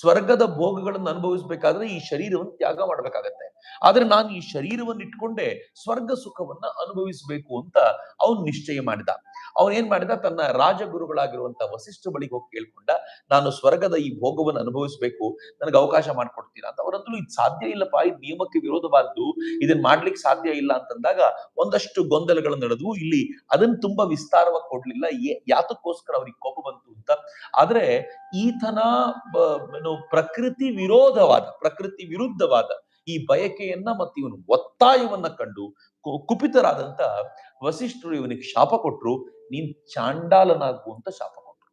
Speaker 1: ಸ್ವರ್ಗದ ಭೋಗಗಳನ್ನು ಅನುಭವಿಸಬೇಕಾದ್ರೆ ಈ ಶರೀರವನ್ನು ತ್ಯಾಗ ಮಾಡ್ಬೇಕಾಗತ್ತೆ. ಆದ್ರೆ ನಾನು ಈ ಶರೀರವನ್ನು ಇಟ್ಕೊಂಡೆ ಸ್ವರ್ಗ ಸುಖವನ್ನ ಅನುಭವಿಸಬೇಕು ಅಂತ ಅವನು ನಿಶ್ಚಯ ಮಾಡಿದ. ಅವನ್ ಏನ್ ಮಾಡಿದ? ತನ್ನ ರಾಜಗುರುಗಳಾಗಿರುವಂತ ವಸಿಷ್ಠ ಬಳಿಗೆ ಹೋಗಿ ಕೇಳ್ಕೊಂಡ, ನಾನು ಸ್ವರ್ಗದ ಈ ಭೋಗವನ್ನು ಅನುಭವಿಸಬೇಕು, ನನಗೆ ಅವಕಾಶ ಮಾಡ್ಕೊಡ್ತೀರಾ ಅಂತ. ಅವರಂತೂ ಇದು ಸಾಧ್ಯ ಇಲ್ಲಪ್ಪ, ಇದು ನಿಯಮಕ್ಕೆ ವಿರೋಧವಾದ್ದು ಇದನ್ನ ಮಾಡ್ಲಿಕ್ಕೆ ಸಾಧ್ಯ ಇಲ್ಲ ಅಂತಂದಾಗ ಒಂದಷ್ಟು ಗೊಂದಲಗಳು ನಡೆದವು. ಇಲ್ಲಿ ಅದನ್ನ ತುಂಬಾ ವಿಸ್ತಾರವಾಗಿ ಕೊಡ್ಲಿಲ್ಲ. ಯಾತಕ್ಕೋಸ್ಕರ ಅವ್ರಿಗೆ ಕೋಪ ಬಂತು ಅಂತ. ಆದ್ರೆ ಈತನ ಪ್ರಕೃತಿ ವಿರೋಧವಾದ, ಪ್ರಕೃತಿ ವಿರುದ್ಧವಾದ ಈ ಬಯಕೆಯನ್ನ ಮತ್ತು ಇವನು ಒತ್ತಾಯವನ್ನ ಕಂಡು ಕುಪಿತರಾದಂತ ವಸಿಷ್ಠರು ಇವನಿಗೆ ಶಾಪ ಕೊಟ್ರು. ನೀನ್ ಚಾಂಡಾಲನಾಗು ಅಂತ ಶಾಪ ಕೊಟ್ರು.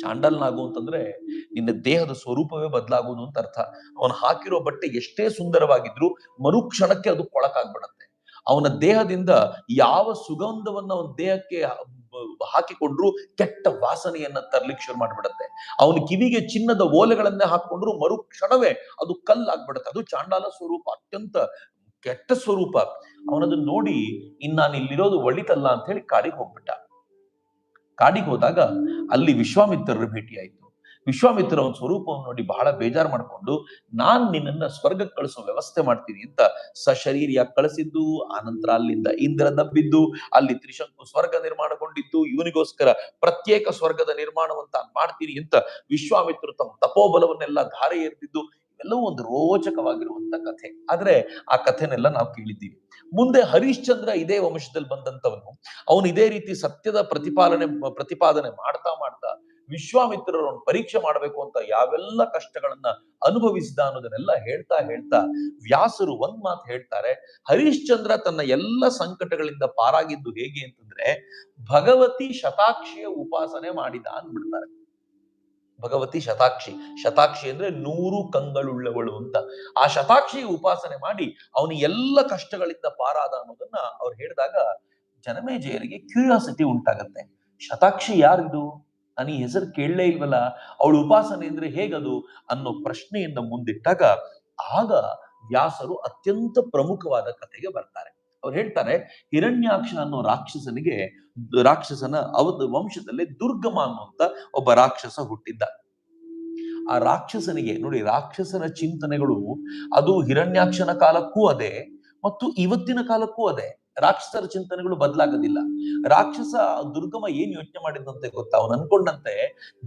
Speaker 1: ಚಾಂಡಾಲನಾಗು ಅಂತಂದ್ರೆ ನಿನ್ನ ದೇಹದ ಸ್ವರೂಪವೇ ಬದಲಾಗುವುದು ಅಂತ ಅರ್ಥ. ಅವನು ಹಾಕಿರೋ ಬಟ್ಟೆ ಎಷ್ಟೇ ಸುಂದರವಾಗಿದ್ರು ಮರುಕ್ಷಣಕ್ಕೆ ಅದು ಕೊಳಕಾಗ್ಬಿಡತ್ತೆ. ಅವನ ದೇಹದಿಂದ ಯಾವ ಸುಗಂಧವನ್ನ ಅವನ ದೇಹಕ್ಕೆ ಹಾಕಿಕೊಂಡ್ರು ಕೆಟ್ಟ ವಾಸನೆಯನ್ನ ತರ್ಲಿಕ್ಕೆ ಶುರು ಮಾಡ್ಬಿಡತ್ತೆ. ಅವನ ಕಿವಿಗೆ ಚಿನ್ನದ ಓಲೆಗಳನ್ನೇ ಹಾಕೊಂಡ್ರು ಮರು ಕ್ಷಣವೇ ಅದು ಕಲ್ಲಾಗ್ಬಿಡತ್ತೆ. ಅದು ಚಾಂಡಾಲ ಸ್ವರೂಪ, ಅತ್ಯಂತ ಕೆಟ್ಟ ಸ್ವರೂಪ. ಅವನದನ್ನ ನೋಡಿ, ಇನ್ ನಾನು ಇಲ್ಲಿರೋದು ಒಳಿತಲ್ಲ ಅಂತ ಹೇಳಿ ಕಾಡಿಗೆ ಹೋಗ್ಬಿಟ್ಟ. ಕಾಡಿಗೆ ಹೋದಾಗ ಅಲ್ಲಿ ವಿಶ್ವಾಮಿತ್ರರು ಆಯ್ತು ವಿಶ್ವಾಮಿತ್ರ ಸ್ವರೂಪವನ್ನು ನೋಡಿ ಬಹಳ ಬೇಜಾರು ಮಾಡ್ಕೊಂಡು, ನಾನ್ ನಿನ್ನನ್ನ ಸ್ವರ್ಗಕ್ಕೆ ಕಳಿಸೋ ವ್ಯವಸ್ಥೆ ಮಾಡ್ತೀನಿ ಅಂತ ಸಶರೀರಿಯಾಗಿ ಕಳಿಸಿದ್ದು, ಆನಂತರ ಅಲ್ಲಿಂದ ಇಂದ್ರ ದಬ್ಬಿದ್ದು ಅಲ್ಲಿ ತ್ರಿಶಂಕು ಸ್ವರ್ಗ ನಿರ್ಮಾಣಗೊಂಡಿದ್ದು, ಇವನಿಗೋಸ್ಕರ ಪ್ರತ್ಯೇಕ ಸ್ವರ್ಗದ ನಿರ್ಮಾಣವಂತ ಮಾಡ್ತೀನಿ ಅಂತ ವಿಶ್ವಾಮಿತ್ರರು ತಮ್ಮ ತಪೋಬಲವನ್ನೆಲ್ಲ ಧಾರೆ ಎರೆದಿದ್ದು ಎಲ್ಲವೂ ಒಂದು ರೋಚಕವಾಗಿರುವಂತ ಕಥೆ. ಆದ್ರೆ ಆ ಕಥೆನೆಲ್ಲ ನಾವು ಕೇಳಿದ್ದೀವಿ. ಮುಂದೆ ಹರಿಶ್ಚಂದ್ರ ಇದೇ ವಂಶದಲ್ಲಿ ಬಂದಂತವನು ಅವನು ಇದೇ ರೀತಿ ಸತ್ಯದ ಪ್ರತಿಪಾಲನೆ, ಪ್ರತಿಪಾದನೆ ಮಾಡ್ತಾ ಮಾಡ್ತಾ ವಿಶ್ವಾಮಿತ್ರರನ್ನು ಪರೀಕ್ಷೆ ಮಾಡಬೇಕು ಅಂತ ಯಾವೆಲ್ಲ ಕಷ್ಟಗಳನ್ನ ಅನುಭವಿಸಿದ ಅನ್ನೋದನ್ನೆಲ್ಲ ಹೇಳ್ತಾ ಹೇಳ್ತಾ ವ್ಯಾಸರು ಒಂದ್ ಮಾತು ಹೇಳ್ತಾರೆ, ಹರಿಶ್ಚಂದ್ರ ತನ್ನ ಎಲ್ಲ ಸಂಕಟಗಳಿಂದ ಪಾರಾಗಿದ್ದು ಹೇಗೆ ಅಂತಂದ್ರೆ ಭಗವತಿ ಶತಾಕ್ಷಿಯ ಉಪಾಸನೆ ಮಾಡಿದ ಅಂದ್ಬಿಡ್ತಾರೆ. ಭಗವತಿ ಶತಾಕ್ಷಿ ಶತಾಕ್ಷಿ ಅಂದ್ರೆ ನೂರು ಕಂಗಳುಳ್ಳವಳು ಅಂತ. ಆ ಶತಾಕ್ಷಿ ಉಪಾಸನೆ ಮಾಡಿ ಅವನು ಎಲ್ಲ ಕಷ್ಟಗಳಿಂದ ಪಾರಾದ ಅನ್ನೋದನ್ನ ಅವ್ರು ಹೇಳಿದಾಗ ಜನಮೇಜಯರಿಗೆ ಕ್ಯೂರಿಯಾಸಿಟಿ ಉಂಟಾಗತ್ತೆ. ಶತಾಕ್ಷಿ ಯಾರಿದು? ನಾನು ಹೆಸರು ಕೇಳಲೇ ಇಲ್ವಲ್ಲ? ಅವಳು ಉಪಾಸನೆ ಅಂದ್ರೆ ಹೇಗದು ಅನ್ನೋ ಪ್ರಶ್ನೆಯನ್ನ ಮುಂದಿಟ್ಟಾಗ ಆಗ ವ್ಯಾಸರು ಅತ್ಯಂತ ಪ್ರಮುಖವಾದ ಕಥೆಗೆ ಬರ್ತಾರೆ. ಅವ್ರು ಹೇಳ್ತಾರೆ, ಹಿರಣ್ಯಾಕ್ಷ ಅನ್ನೋ ರಾಕ್ಷಸನಿಗೆ ರಾಕ್ಷಸನ ಅವದ ವಂಶದಲ್ಲೇ ದುರ್ಗಮ ಅನ್ನುವಂತ ಒಬ್ಬ ರಾಕ್ಷಸ ಹುಟ್ಟಿದ್ದ. ಆ ರಾಕ್ಷಸನಿಗೆ ನೋಡಿ ರಾಕ್ಷಸನ ಚಿಂತನೆಗಳು ಅದು ಹಿರಣ್ಯಾಕ್ಷನ ಕಾಲಕ್ಕೂ ಅದೇ, ಮತ್ತು ಇವತ್ತಿನ ಕಾಲಕ್ಕೂ ಅದೇ. ರಾಕ್ಷಸರ ಚಿಂತನೆಗಳು ಬದಲಾಗೋದಿಲ್ಲ. ರಾಕ್ಷಸ ದುರ್ಗಮ ಏನ್ ಯೋಚನೆ ಮಾಡಿದಂತೆ ಗೊತ್ತಾ? ಅವನು ಅನ್ಕೊಂಡಂತೆ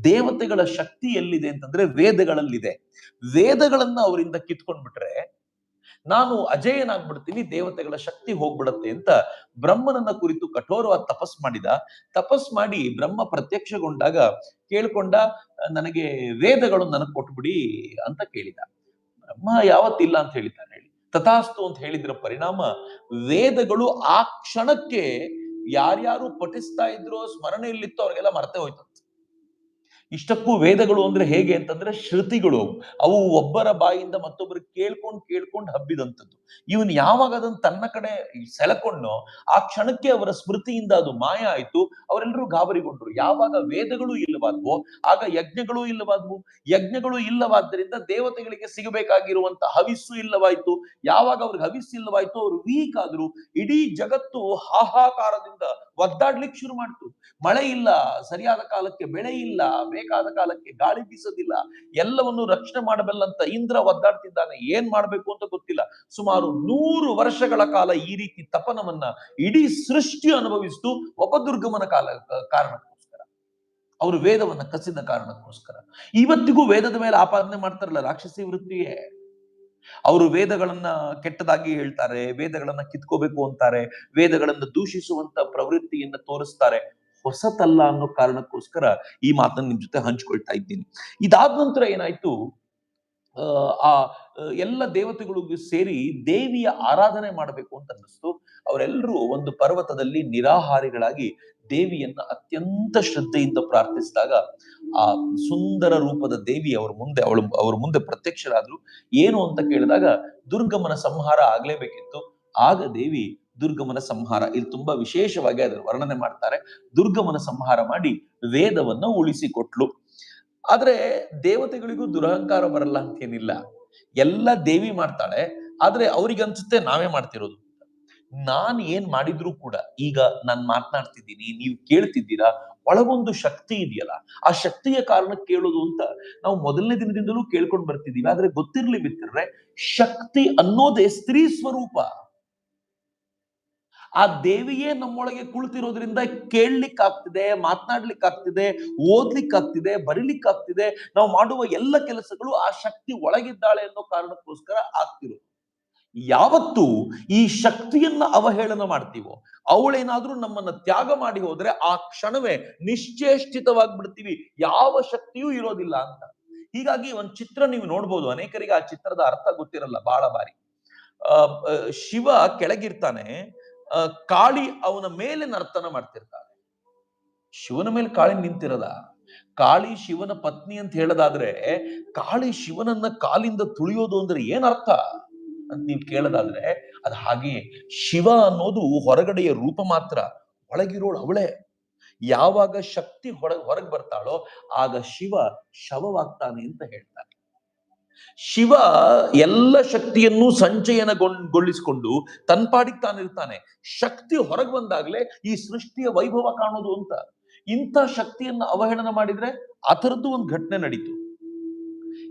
Speaker 1: ದೇವತೆಗಳ ಶಕ್ತಿ ಎಲ್ಲಿದೆ ಅಂತಂದ್ರೆ ವೇದಗಳಲ್ಲಿದೆ. ವೇದಗಳನ್ನ ಅವರಿಂದ ಕಿತ್ಕೊಂಡ್ಬಿಟ್ರೆ ನಾನು ಅಜೇಯನಾಗ್ಬಿಡ್ತೀನಿ, ದೇವತೆಗಳ ಶಕ್ತಿ ಹೋಗ್ಬಿಡತ್ತೆ ಅಂತ ಬ್ರಹ್ಮನನ್ನ ಕುರಿತು ಕಠೋರವಾದ ತಪಸ್ ಮಾಡಿದ. ತಪಸ್ ಮಾಡಿ ಬ್ರಹ್ಮ ಪ್ರತ್ಯಕ್ಷಗೊಂಡಾಗ ಕೇಳ್ಕೊಂಡ, ನನಗೆ ವೇದಗಳು ನನಗ್ ಕೊಟ್ಬಿಡಿ ಅಂತ ಕೇಳಿದ. ಬ್ರಹ್ಮ ಯಾವತ್ತಿಲ್ಲ ಅಂತ ಹೇಳಿದ್ದಾನೆ. ಹೇಳಿ ತಥಾಸ್ತು ಅಂತ ಹೇಳಿದ್ರ ಪರಿಣಾಮ ವೇದಗಳು ಆ ಕ್ಷಣಕ್ಕೆ ಯಾರ್ಯಾರು ಪಠಿಸ್ತಾ ಇದ್ರೋ ಸ್ಮರಣೆಯಲ್ಲಿತ್ತೋ ಅವ್ರಿಗೆಲ್ಲ ಮರ್ತೆ ಹೋಯ್ತು. ಇಷ್ಟಕ್ಕೂ ವೇದಗಳು ಅಂದ್ರೆ ಹೇಗೆ ಅಂತಂದ್ರೆ ಶ್ರುತಿಗಳು. ಅವು. ಒಬ್ಬರ ಬಾಯಿಂದ ಮತ್ತೊಬ್ಬರು ಕೇಳ್ಕೊಂಡ್ ಕೇಳ್ಕೊಂಡ್ ಹಬ್ಬಿದಂಥದ್ದು. ಇವನ್ ಯಾವಾಗ ಅದನ್ನ ತನ್ನ ಕಡೆ ಸೆಳಕೊಂಡು ಆ ಕ್ಷಣಕ್ಕೆ ಅವರ ಸ್ಮೃತಿಯಿಂದ ಅದು ಮಾಯ ಆಯ್ತು. ಅವರೆಲ್ಲರೂ ಗಾಬರಿಗೊಂಡ್ರು. ಯಾವಾಗ ವೇದಗಳು ಇಲ್ಲವಾದ್ವು, ಆಗ ಯಜ್ಞಗಳು ಇಲ್ಲವಾದ್ವು. ಯಜ್ಞಗಳು ಇಲ್ಲವಾದ್ದರಿಂದ ದೇವತೆಗಳಿಗೆ ಸಿಗಬೇಕಾಗಿರುವಂತ ಹವಿಸ್ಸು ಇಲ್ಲವಾಯ್ತು. ಯಾವಾಗ ಅವ್ರಿಗೆ ಹವಿಸ್ಸು ಇಲ್ಲವಾಯ್ತು, ಅವರು ವೀಕ್ ಆದ್ರು. ಇಡೀ ಜಗತ್ತು ಹಾಹಾಕಾರದಿಂದ ಒದ್ದಾಡ್ಲಿಕ್ಕೆ ಶುರು ಮಾಡ್ತು. ಮಳೆ ಇಲ್ಲ, ಸರಿಯಾದ ಕಾಲಕ್ಕೆ ಬೆಳೆ ಇಲ್ಲ, ಬೇಕಾದ ಕಾಲಕ್ಕೆ ಗಾಳಿ ಬೀಸೋದಿಲ್ಲ, ಎಲ್ಲವನ್ನು ರಕ್ಷಣೆ ಮಾಡಬಲ್ಲಂತ ಇಂದ್ರ ಒದ್ದಾಡ್ತಿದ್ದಾನೆ. ಏನ್ ಮಾಡ್ಬೇಕು ಅಂತ ಗೊತ್ತಿಲ್ಲ. ಸುಮಾರು ನೂರು ವರ್ಷಗಳ ಕಾಲ ಈ ರೀತಿ ತಪನವನ್ನ ಇಡೀ ಸೃಷ್ಟಿ ಅನುಭವಿಸಿತು ಒಬ್ಬ ದುರ್ಗಮನ ಕಾಲ ಕಾರಣಕ್ಕೋಸ್ಕರ. ಅವರು ವೇದವನ್ನ ಕಸಿದ ಕಾರಣಕ್ಕೋಸ್ಕರ. ಇವತ್ತಿಗೂ ವೇದದ ಮೇಲೆ ಆಪಾದನೆ ಮಾಡ್ತಾರಲ್ಲ ರಾಕ್ಷಸಿ ವೃತ್ತಿಯೇ. ಅವರು ವೇದಗಳನ್ನ ಕೆಟ್ಟದಾಗಿ ಹೇಳ್ತಾರೆ ವೇದಗಳನ್ನ ಕಿತ್ಕೋಬೇಕು ಅಂತಾರೆ ವೇದಗಳನ್ನ ದೂಷಿಸುವಂತ ಪ್ರವೃತ್ತಿಯನ್ನ ತೋರಿಸ್ತಾರೆ. ಹೊಸತಲ್ಲ ಅನ್ನೋ ಕಾರಣಕ್ಕೋಸ್ಕರ ಈ ಮಾತನ್ನ ನಿಮ್ ಜೊತೆ ಹಂಚ್ಕೊಳ್ತಾ ಇದ್ದೀನಿ. ಇದಾದ ನಂತರ ಏನಾಯ್ತು? ಆ, ಎಲ್ಲ ದೇವತೆಗಳಿಗೂ ಸೇರಿ ದೇವಿಯ ಆರಾಧನೆ ಮಾಡಬೇಕು ಅಂತ ಅನ್ನಿಸ್ತು. ಅವರೆಲ್ಲರೂ ಒಂದು ಪರ್ವತದಲ್ಲಿ ನಿರಾಹಾರಿಗಳಾಗಿ ದೇವಿಯನ್ನ ಅತ್ಯಂತ ಶ್ರದ್ಧೆಯಿಂದ ಪ್ರಾರ್ಥಿಸಿದಾಗ ಆ ಸುಂದರ ರೂಪದ ದೇವಿ ಅವ್ರ ಮುಂದೆ, ಅವಳು ಅವ್ರ ಮುಂದೆ ಪ್ರತ್ಯಕ್ಷರಾದ್ರು. ಏನು ಅಂತ ಕೇಳಿದಾಗ, ದುರ್ಗಮನ ಸಂಹಾರ ಆಗ್ಲೇಬೇಕಿತ್ತು. ಆಗ ದೇವಿ ದುರ್ಗಮನ ಸಂಹಾರ, ಇಲ್ಲಿ ತುಂಬಾ ವಿಶೇಷವಾಗಿ ಅದರ ವರ್ಣನೆ ಮಾಡ್ತಾರೆ. ದುರ್ಗಮನ ಸಂಹಾರ ಮಾಡಿ ವೇದವನ್ನ ಉಳಿಸಿಕೊಟ್ಲು. ಆದ್ರೆ ದೇವತೆಗಳಿಗೂ ದುರಹಂಕಾರ ಬರಲ್ಲ ಅಂತೇನಿಲ್ಲ. ಎಲ್ಲ ದೇವಿ ಮಾಡ್ತಾಳೆ. ಆದ್ರೆ ಅವ್ರಿಗೆ ಅನ್ಸುತ್ತೆ ನಾವೇ ಮಾಡ್ತಿರೋದು. ನಾನ್ ಏನ್ ಮಾಡಿದ್ರು ಕೂಡ ಈಗ ನಾನ್ ಮಾತನಾಡ್ತಿದ್ದೀನಿ, ನೀವು ಕೇಳ್ತಿದ್ದೀರಾ, ಒಳಗೊಂದು ಶಕ್ತಿ ಇದೆಯಲ್ಲ, ಆ ಶಕ್ತಿಯ ಕಾರಣ ಕೇಳೋದು ಅಂತ ನಾವು ಮೊದಲನೇ ದಿನದಿಂದಲೂ ಕೇಳ್ಕೊಂಡು ಬರ್ತಿದೀವಿ. ಆದ್ರೆ ಗೊತ್ತಿರ್ಲಿ ಬಿತ್ತಿರ್ರೆ ಶಕ್ತಿ ಅನ್ನೋದೇ ಸ್ತ್ರೀ ಸ್ವರೂಪ. ಆ ದೇವಿಯೇ ನಮ್ಮೊಳಗೆ ಕುಳಿತಿರೋದ್ರಿಂದ ಓದ್ಲಿಕ್ಕೆ ಆಗ್ತಿದೆ ಓದ್ಲಿಕ್ಕಾಗ್ತಿದೆ, ಬರೀಲಿಕ್ಕಾಗ್ತಿದೆ, ನಾವು ಮಾಡುವ ಎಲ್ಲ ಕೆಲಸಗಳು ಆ ಶಕ್ತಿ ಒಳಗಿದ್ದಾಳೆ ಅನ್ನೋ ಕಾರಣಕ್ಕೋಸ್ಕರ ಆಗ್ತಿರೋದು. ಯಾವತ್ತು ಈ ಶಕ್ತಿಯನ್ನ ಅವಹೇಳನ ಮಾಡ್ತೀವೋ, ಅವಳೇನಾದ್ರೂ ನಮ್ಮನ್ನ ತ್ಯಾಗ ಮಾಡಿ ಹೋದ್ರೆ ಆ ಕ್ಷಣವೇ ನಿಶ್ಚೇಷ್ಟಿತವಾಗ್ಬಿಡ್ತೀವಿ. ಯಾವ ಶಕ್ತಿಯೂ ಇರೋದಿಲ್ಲ ಅಂತ. ಹೀಗಾಗಿ ಒಂದ್ ಚಿತ್ರ ನೀವು ನೋಡ್ಬೋದು. ಅನೇಕರಿಗೆ ಆ ಚಿತ್ರದ ಅರ್ಥ ಗೊತ್ತಿರಲ್ಲ ಬಹಳ ಬಾರಿ. ಶಿವ ಕೆಳಗಿರ್ತಾನೆ. ಕಾಳಿ ಅವನ ಮೇಲೆ ನರ್ತನ ಮಾಡ್ತಿರ್ತಾನೆ. ಶಿವನ ಮೇಲೆ ಕಾಳಿ ನಿಂತಿರದ ಕಾಳಿ ಶಿವನ ಪತ್ನಿ ಅಂತ ಹೇಳೋದಾದ್ರೆ, ಕಾಳಿ ಶಿವನನ್ನ ಕಾಲಿಂದ ತುಳಿಯೋದು ಅಂದ್ರೆ ಏನ್ ಅರ್ಥ? ಅಂತ ನೀವು ಕೇಳೋದಾದ್ರೆ ಅದು ಹಾಗೆಯೇ ಶಿವ ಅನ್ನೋದು ಹೊರಗಡೆಯ ರೂಪ ಮಾತ್ರ, ಒಳಗಿರೋಳು ಅವಳೇ. ಯಾವಾಗ ಶಕ್ತಿ ಹೊರ, ಹೊರಗೆ ಬರ್ತಾಳೋ ಆಗ ಶಿವ ಶವವಾಗ್ತಾನೆ ಅಂತ ಹೇಳ್ತಾರೆ ಶಿವ ಎಲ್ಲ ಶಕ್ತಿಯನ್ನು ಸಂಚಯನಗೊಳಿಸಿಕೊಂಡು ತನ್ಪಾಡಿಗೆ ತಾನಿರ್ತಾನೆ. ಶಕ್ತಿ ಹೊರಗೆ ಬಂದಾಗ್ಲೇ ಈ ಸೃಷ್ಟಿಯ ವೈಭವ ಕಾಣೋದು ಅಂತ. ಇಂಥ ಶಕ್ತಿಯನ್ನ ಅವಹೇಳನ ಮಾಡಿದ್ರೆ ಆ ಥರದ್ದು ಒಂದು ಘಟನೆ ನಡೀತು.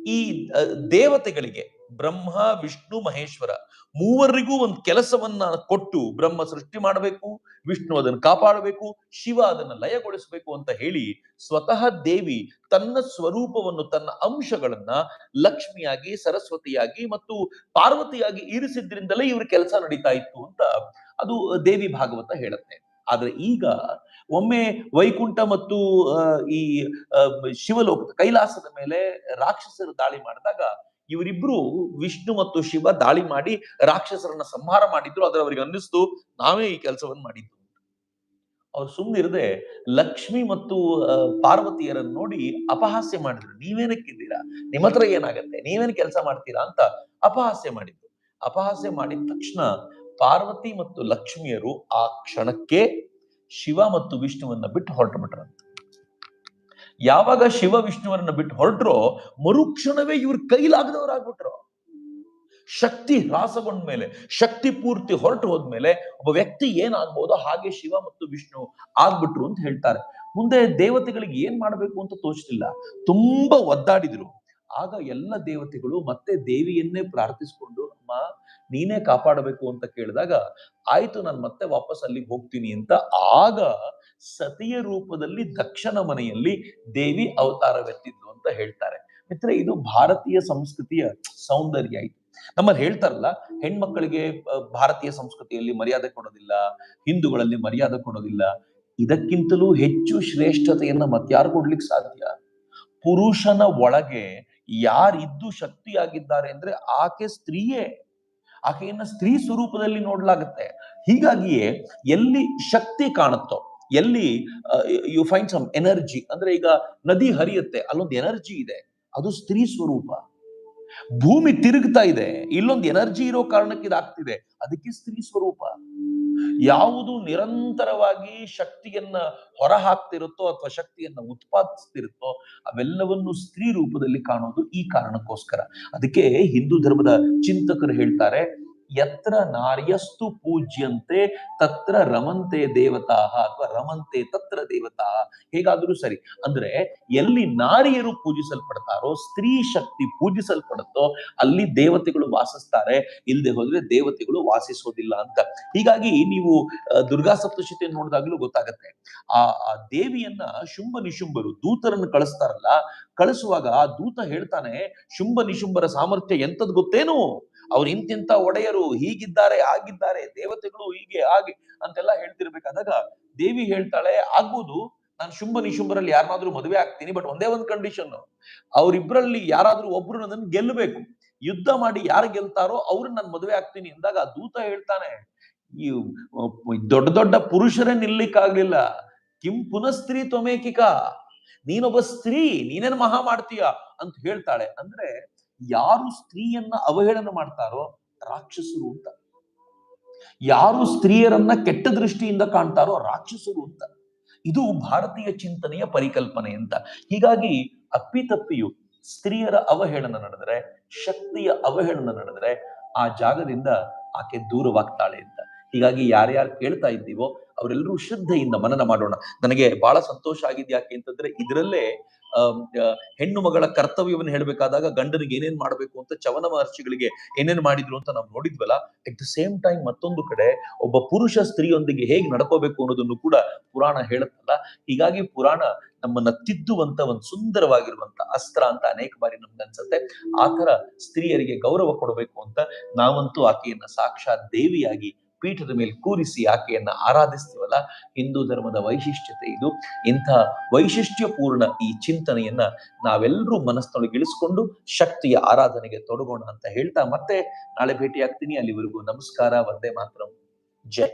Speaker 1: ಈ ದೇವತೆಗಳಿಗೆ ಬ್ರಹ್ಮ, ವಿಷ್ಣು, ಮಹೇಶ್ವರ ಮೂವರಿಗೂ ಒಂದು ಕೆಲಸವನ್ನ ಕೊಟ್ಟು ಬ್ರಹ್ಮ ಸೃಷ್ಟಿ ಮಾಡಬೇಕು, ವಿಷ್ಣು ಅದನ್ನು ಕಾಪಾಡಬೇಕು, ಶಿವ ಅದನ್ನ ಲಯಗೊಳಿಸಬೇಕು ಅಂತ ಹೇಳಿ ಸ್ವತಃ ದೇವಿ ತನ್ನ ಸ್ವರೂಪವನ್ನು, ತನ್ನ ಅಂಶಗಳನ್ನ ಲಕ್ಷ್ಮಿಯಾಗಿ, ಸರಸ್ವತಿಯಾಗಿ ಮತ್ತು ಪಾರ್ವತಿಯಾಗಿ ಇರಿಸಿದ್ರಿಂದಲೇ ಇವ್ರ ಕೆಲಸ ನಡೀತಾ ಇತ್ತು ಅಂತ ಅದು ದೇವಿ ಭಾಗವತ ಹೇಳುತ್ತೆ. ಆದ್ರೆ ಈಗ ಒಮ್ಮೆ ವೈಕುಂಠ ಮತ್ತು ಈ ಶಿವಲೋಕ ಕೈಲಾಸದ ಮೇಲೆ ರಾಕ್ಷಸರು ದಾಳಿ ಮಾಡಿದಾಗ ಇವರಿಬ್ರು ವಿಷ್ಣು ಮತ್ತು ಶಿವ ದಾಳಿ ಮಾಡಿ ರಾಕ್ಷಸರನ್ನ ಸಂಹಾರ ಮಾಡಿದ್ರು ಆದ್ರೆ ಅವ್ರಿಗೆ ಅನ್ನಿಸ್ತು, ನಾವೇ ಈ ಕೆಲಸವನ್ನು ಮಾಡಿದ್ದು ಅವ್ರು ಸುಮ್ಮನಿರದೆ ಲಕ್ಷ್ಮಿ ಮತ್ತು ಪಾರ್ವತಿಯರನ್ನು ನೋಡಿ ಅಪಹಾಸ್ಯ ಮಾಡಿದ್ರು. ನೀವೇನಕ್ಕಿದ್ದೀರಾ? ನಿಮ್ಮ ಹತ್ರ ಏನಾಗತ್ತೆ? ನೀವೇನ್ ಕೆಲಸ ಮಾಡ್ತೀರಾ ಅಂತ ಅಪಹಾಸ್ಯ ಮಾಡಿದ್ರು. ಅಪಹಾಸ್ಯ ಮಾಡಿದ ತಕ್ಷಣ ಪಾರ್ವತಿ ಮತ್ತು ಲಕ್ಷ್ಮಿಯರು ಆ ಕ್ಷಣಕ್ಕೆ ಶಿವ ಮತ್ತು ವಿಷ್ಣುವನ್ನ ಬಿಟ್ಟು ಹೊರಟು ಬಿಟ್ರಂತೆ ಯಾವಾಗ ಶಿವ ವಿಷ್ಣುವರನ್ನ ಬಿಟ್ಟು ಹೊರಟ್ರೋ, ಮರುಕ್ಷಣವೇ ಇವ್ರ ಕೈಲಾಗದವರಾಗ್ಬಿಟ್ರು. ಶಕ್ತಿ ಹ್ರಾಸಗೊಂಡ ಮೇಲೆ, ಶಕ್ತಿ ಪೂರ್ತಿ ಹೊರಟು ಹೋದ್ಮೇಲೆ ಒಬ್ಬ ವ್ಯಕ್ತಿ ಏನಾಗ್ಬೋದೋ, ಹಾಗೆ ಶಿವ ಮತ್ತು ವಿಷ್ಣು ಆಗ್ಬಿಟ್ರು ಅಂತ ಹೇಳ್ತಾರೆ. ಮುಂದೆ ದೇವತೆಗಳಿಗೆ ಏನ್ ಮಾಡ್ಬೇಕು ಅಂತ ತೋಚಲಿಲ್ಲ ತುಂಬಾ ಒದ್ದಾಡಿದ್ರು. ಆಗ ಎಲ್ಲ ದೇವತೆಗಳು ಮತ್ತೆ ದೇವಿಯನ್ನೇ ಪ್ರಾರ್ಥಿಸ್ಕೊಂಡು ನೀನೇ ಕಾಪಾಡಬೇಕು ಅಂತ ಕೇಳಿದಾಗ, ಆಯ್ತು ನಾನು ಮತ್ತೆ ವಾಪಸ್ ಅಲ್ಲಿಗೆ ಹೋಗ್ತೀನಿ ಅಂತ ಆಗ ಸತಿಯ ರೂಪದಲ್ಲಿ ದಕ್ಷನ ಮನೆಯಲ್ಲಿ ದೇವಿ ಅವತಾರವೆತ್ತಿದ್ಲು ಅಂತ ಹೇಳ್ತಾರೆ. ಮಿತ್ರ ಇದು ಭಾರತೀಯ ಸಂಸ್ಕೃತಿಯ ಸೌಂದರ್ಯ ಆಯ್ತು ನಮ್ಮಲ್ಲಿ ಹೇಳ್ತಾರಲ್ಲ ಹೆಣ್ಮಕ್ಕಳಿಗೆ ಭಾರತೀಯ ಸಂಸ್ಕೃತಿಯಲ್ಲಿ ಮರ್ಯಾದೆ ಕೊಡೋದಿಲ್ಲ, ಹಿಂದೂಗಳಲ್ಲಿ ಮರ್ಯಾದೆ ಕೊಡೋದಿಲ್ಲ. ಇದಕ್ಕಿಂತಲೂ ಹೆಚ್ಚು ಶ್ರೇಷ್ಠತೆಯನ್ನ ಮತ್ಯಾರು ಕೊಡ್ಲಿಕ್ಕೆ ಸಾಧ್ಯ? ಪುರುಷನ ಒಳಗೆ ಯಾರಿದ್ದು ಶಕ್ತಿಯಾಗಿದ್ದಾರೆ ಅಂದ್ರೆ ಆಕೆ ಸ್ತ್ರೀಯೇ. ಆಕೆಯನ್ನ ಸ್ತ್ರೀ ಸ್ವರೂಪದಲ್ಲಿ ನೋಡ್ಲಾಗತ್ತೆ. ಹೀಗಾಗಿಯೇ ಎಲ್ಲಿ ಶಕ್ತಿ ಕಾಣುತ್ತೋ, ಎಲ್ಲಿ ಯು ಫೈಂಡ್ ಸಮ್ ಎನರ್ಜಿ ಅಂದ್ರೆ ಈಗ ನದಿ ಹರಿಯುತ್ತೆ, ಅಲ್ಲೊಂದು ಎನರ್ಜಿ ಇದೆ, ಅದು ಸ್ತ್ರೀ ಸ್ವರೂಪ. ಭೂಮಿ ತಿರುಗ್ತಾ ಇದೆ, ಇಲ್ಲೊಂದು ಎನರ್ಜಿ ಇರೋ ಕಾರಣಕ್ಕೆ ಇದಾಗ್ತಿದೆ, ಅದಕ್ಕೆ ಸ್ತ್ರೀ ಸ್ವರೂಪ. ಯಾವುದು ನಿರಂತರವಾಗಿ ಶಕ್ತಿಯನ್ನ ಹೊರಹಾಕ್ತಿರುತ್ತೋ ಅಥವಾ ಶಕ್ತಿಯನ್ನ ಉತ್ಪಾದಿಸ್ತಿರುತ್ತೋ ಅವೆಲ್ಲವನ್ನು ಸ್ತ್ರೀ ರೂಪದಲ್ಲಿ ಕಾಣೋದು ಈ ಕಾರಣಕ್ಕೋಸ್ಕರ. ಅದಕ್ಕೆ ಹಿಂದೂ ಧರ್ಮದ ಚಿಂತಕರು ಹೇಳ್ತಾರೆ ಯತ್ರ ನಾರ್ಯಸ್ತು ಪೂಜ್ಯಂತೆ ತತ್ರ ರಮಂತೆ ದೇವತಾ ಅಥವಾ ರಮಂತೆ ತತ್ರ ದೇವತಾ. ಹೇಗಾದ್ರೂ ಸರಿ, ಅಂದ್ರೆ ಎಲ್ಲಿ ನಾರಿಯರು ಪೂಜಿಸಲ್ಪಡ್ತಾರೋ, ಸ್ತ್ರೀ ಶಕ್ತಿ ಪೂಜಿಸಲ್ಪಡುತ್ತೋ, ಅಲ್ಲಿ ದೇವತೆಗಳು ವಾಸಿಸ್ತಾರೆ. ಇಲ್ಲದೆ ಹೋದ್ರೆ ದೇವತೆಗಳು ವಾಸಿಸೋದಿಲ್ಲ ಅಂತ. ಹೀಗಾಗಿ ನೀವು ದುರ್ಗಾ ಸಪ್ತಶತಿ ನೋಡಿದಾಗ್ಲೂ ಗೊತ್ತಾಗತ್ತೆ. ಆ ಆ ದೇವಿಯನ್ನ ಶುಂಭ ನಿಶುಂಭರು, ದೂತರನ್ನು ಕಳಿಸ್ತಾರಲ್ಲ, ಕಳಿಸುವಾಗ ಆ ದೂತ ಹೇಳ್ತಾನೆ, ಶುಂಭ ನಿಶುಂಭರ ಸಾಮರ್ಥ್ಯ ಎಂತದ್ ಗೊತ್ತೇನು? ಅವ್ರು ಇಂತಿಂತ ಒಡೆಯರು ಹೀಗಿದ್ದಾರೆ, ಆಗಿದ್ದಾರೆ, ದೇವತೆಗಳು ಹೀಗೆ, ಹಾಗೆ ಅಂತೆಲ್ಲ ಹೇಳ್ತಿರ್ಬೇಕಾದಾಗ ದೇವಿ ಹೇಳ್ತಾಳೆ ಆಗ್ಬೋದು ನಾನು ಶುಂಭ ನಿಶುಂಭರಲ್ಲಿ ಯಾರನ್ನಾದ್ರೂ ಮದುವೆ ಆಗ್ತೀನಿ ಬಟ್ ಒಂದೇ ಒಂದು ಕಂಡೀಷನ್ ಅವರಿಬ್ಬರಲ್ಲಿ ಯಾರಾದ್ರೂ ಒಬ್ರು ನನ್ನ ಗೆಲ್ಲಬೇಕು. ಯುದ್ಧ ಮಾಡಿ ಯಾರು ಗೆಲ್ತಾರೋ ಅವ್ರನ್ನ ನಾನು ಮದುವೆ ಆಗ್ತೀನಿ. ಅಂದಾಗ ದೂತ ಹೇಳ್ತಾನೆ ಈ ದೊಡ್ಡ ದೊಡ್ಡ ಪುರುಷರೇ ನಿಲ್ಲಿಕ್ಕಾಗ್ಲಿಲ್ಲ. ಕಿಂ ಪುನಃಸ್ತ್ರೀ ತ್ವಮೇಕಿಕ. ನೀನೊಬ್ಬ ಸ್ತ್ರೀ, ನೀನೇನ್ ಮಹಾ ಮಾಡ್ತೀಯ? ಅಂತ ಹೇಳ್ತಾಳೆ. ಅಂದ್ರೆ ಯಾರು ಸ್ತ್ರೀಯನ್ನ ಅವಹೇಳನ ಮಾಡ್ತಾರೋ ರಾಕ್ಷಸರು ಅಂತ. ಯಾರು ಸ್ತ್ರೀಯರನ್ನ ಕೆಟ್ಟ ದೃಷ್ಟಿಯಿಂದ ಕಾಣ್ತಾರೋ ರಾಕ್ಷಸರು ಅಂತ. ಇದು ಭಾರತೀಯ ಚಿಂತನೆಯ ಪರಿಕಲ್ಪನೆ ಅಂತ. ಹೀಗಾಗಿ ಅಪ್ಪಿತಪ್ಪಿಯು ಸ್ತ್ರೀಯರ ಅವಹೇಳನ ನಡೆದರೆ, ಶಕ್ತಿಯ ಅವಹೇಳನ ನಡೆದರೆ ಆ ಜಾಗದಿಂದ ಆಕೆ ದೂರವಾಗ್ತಾಳೆ ಅಂತ. ಹೀಗಾಗಿ ಯಾರ್ಯಾರು ಕೇಳ್ತಾ ಇದ್ದೀವೋ ಅವರೆಲ್ಲರೂ ಶ್ರದ್ಧೆಯಿಂದ ಮನನ ಮಾಡೋಣ. ನನಗೆ ಬಹಳ ಸಂತೋಷ ಆಗಿದೆ ಯಾಕೆ ಅಂತಂದ್ರೆ ಇದರಲ್ಲೇ ಹೆಣ್ಣು ಮಗಳ ಕರ್ತವ್ಯವನ್ನು ಹೇಳಬೇಕಾದಾಗ ಗಂಡನಿಗೆ ಏನೇನ್ ಮಾಡ್ಬೇಕು ಅಂತ ಚವನ ಮಹರ್ಷಿಗಳಿಗೆ ಏನೇನ್ ಮಾಡಿದ್ರು ಅಂತ ನಾವು ನೋಡಿದ್ವಲ್ಲ ಅಟ್ ದ ಸೇಮ್ ಟೈಮ್ ಮತ್ತೊಂದು ಕಡೆ ಒಬ್ಬ ಪುರುಷ ಸ್ತ್ರೀಯೊಂದಿಗೆ ಹೇಗೆ ನಡ್ಕೋಬೇಕು ಅನ್ನೋದನ್ನು ಕೂಡ ಪುರಾಣ ಹೇಳುತ್ತಲ್ಲ. ಹೀಗಾಗಿ ಪುರಾಣ ನಮ್ಮನ್ನ ತಿದ್ದುವಂತ ಒಂದು ಸುಂದರವಾಗಿರುವಂತ ಅಸ್ತ್ರ ಅಂತ ಅನೇಕ ಬಾರಿ ನಮ್ಗೆ ಅನ್ಸುತ್ತೆ. ಆ ತರ ಸ್ತ್ರೀಯರಿಗೆ ಗೌರವ ಕೊಡಬೇಕು ಅಂತ ನಾವಂತೂ ಆಕೆಯನ್ನ ಸಾಕ್ಷಾತ್ ದೇವಿಯಾಗಿ ಪೀಠದ ಮೇಲೆ ಕೂರಿಸಿ ಆಕೆಯನ್ನು ಆರಾಧಿಸ್ತೀವಲ್ಲ? ಹಿಂದೂ ಧರ್ಮದ ವೈಶಿಷ್ಟ್ಯತೆ ಇದು. ಇಂಥ ವೈಶಿಷ್ಟ್ಯಪೂರ್ಣ ಈ ಚಿಂತನೆಯನ್ನ ನಾವೆಲ್ಲರೂ ಮನಸ್ಸಿನೊಳಗೆ ಇಳಿಸ್ಕೊಂಡು ಶಕ್ತಿಯ ಆರಾಧನೆಗೆ ತೊಡಗೋಣ ಅಂತ ಹೇಳ್ತಾ ಮತ್ತೆ ನಾಳೆ ಭೇಟಿ ಆಗ್ತೀನಿ ಅಲ್ಲಿವರೆಗೂ ನಮಸ್ಕಾರ. ವಂದೇ ಮಾತ್ರ. ಜೈ.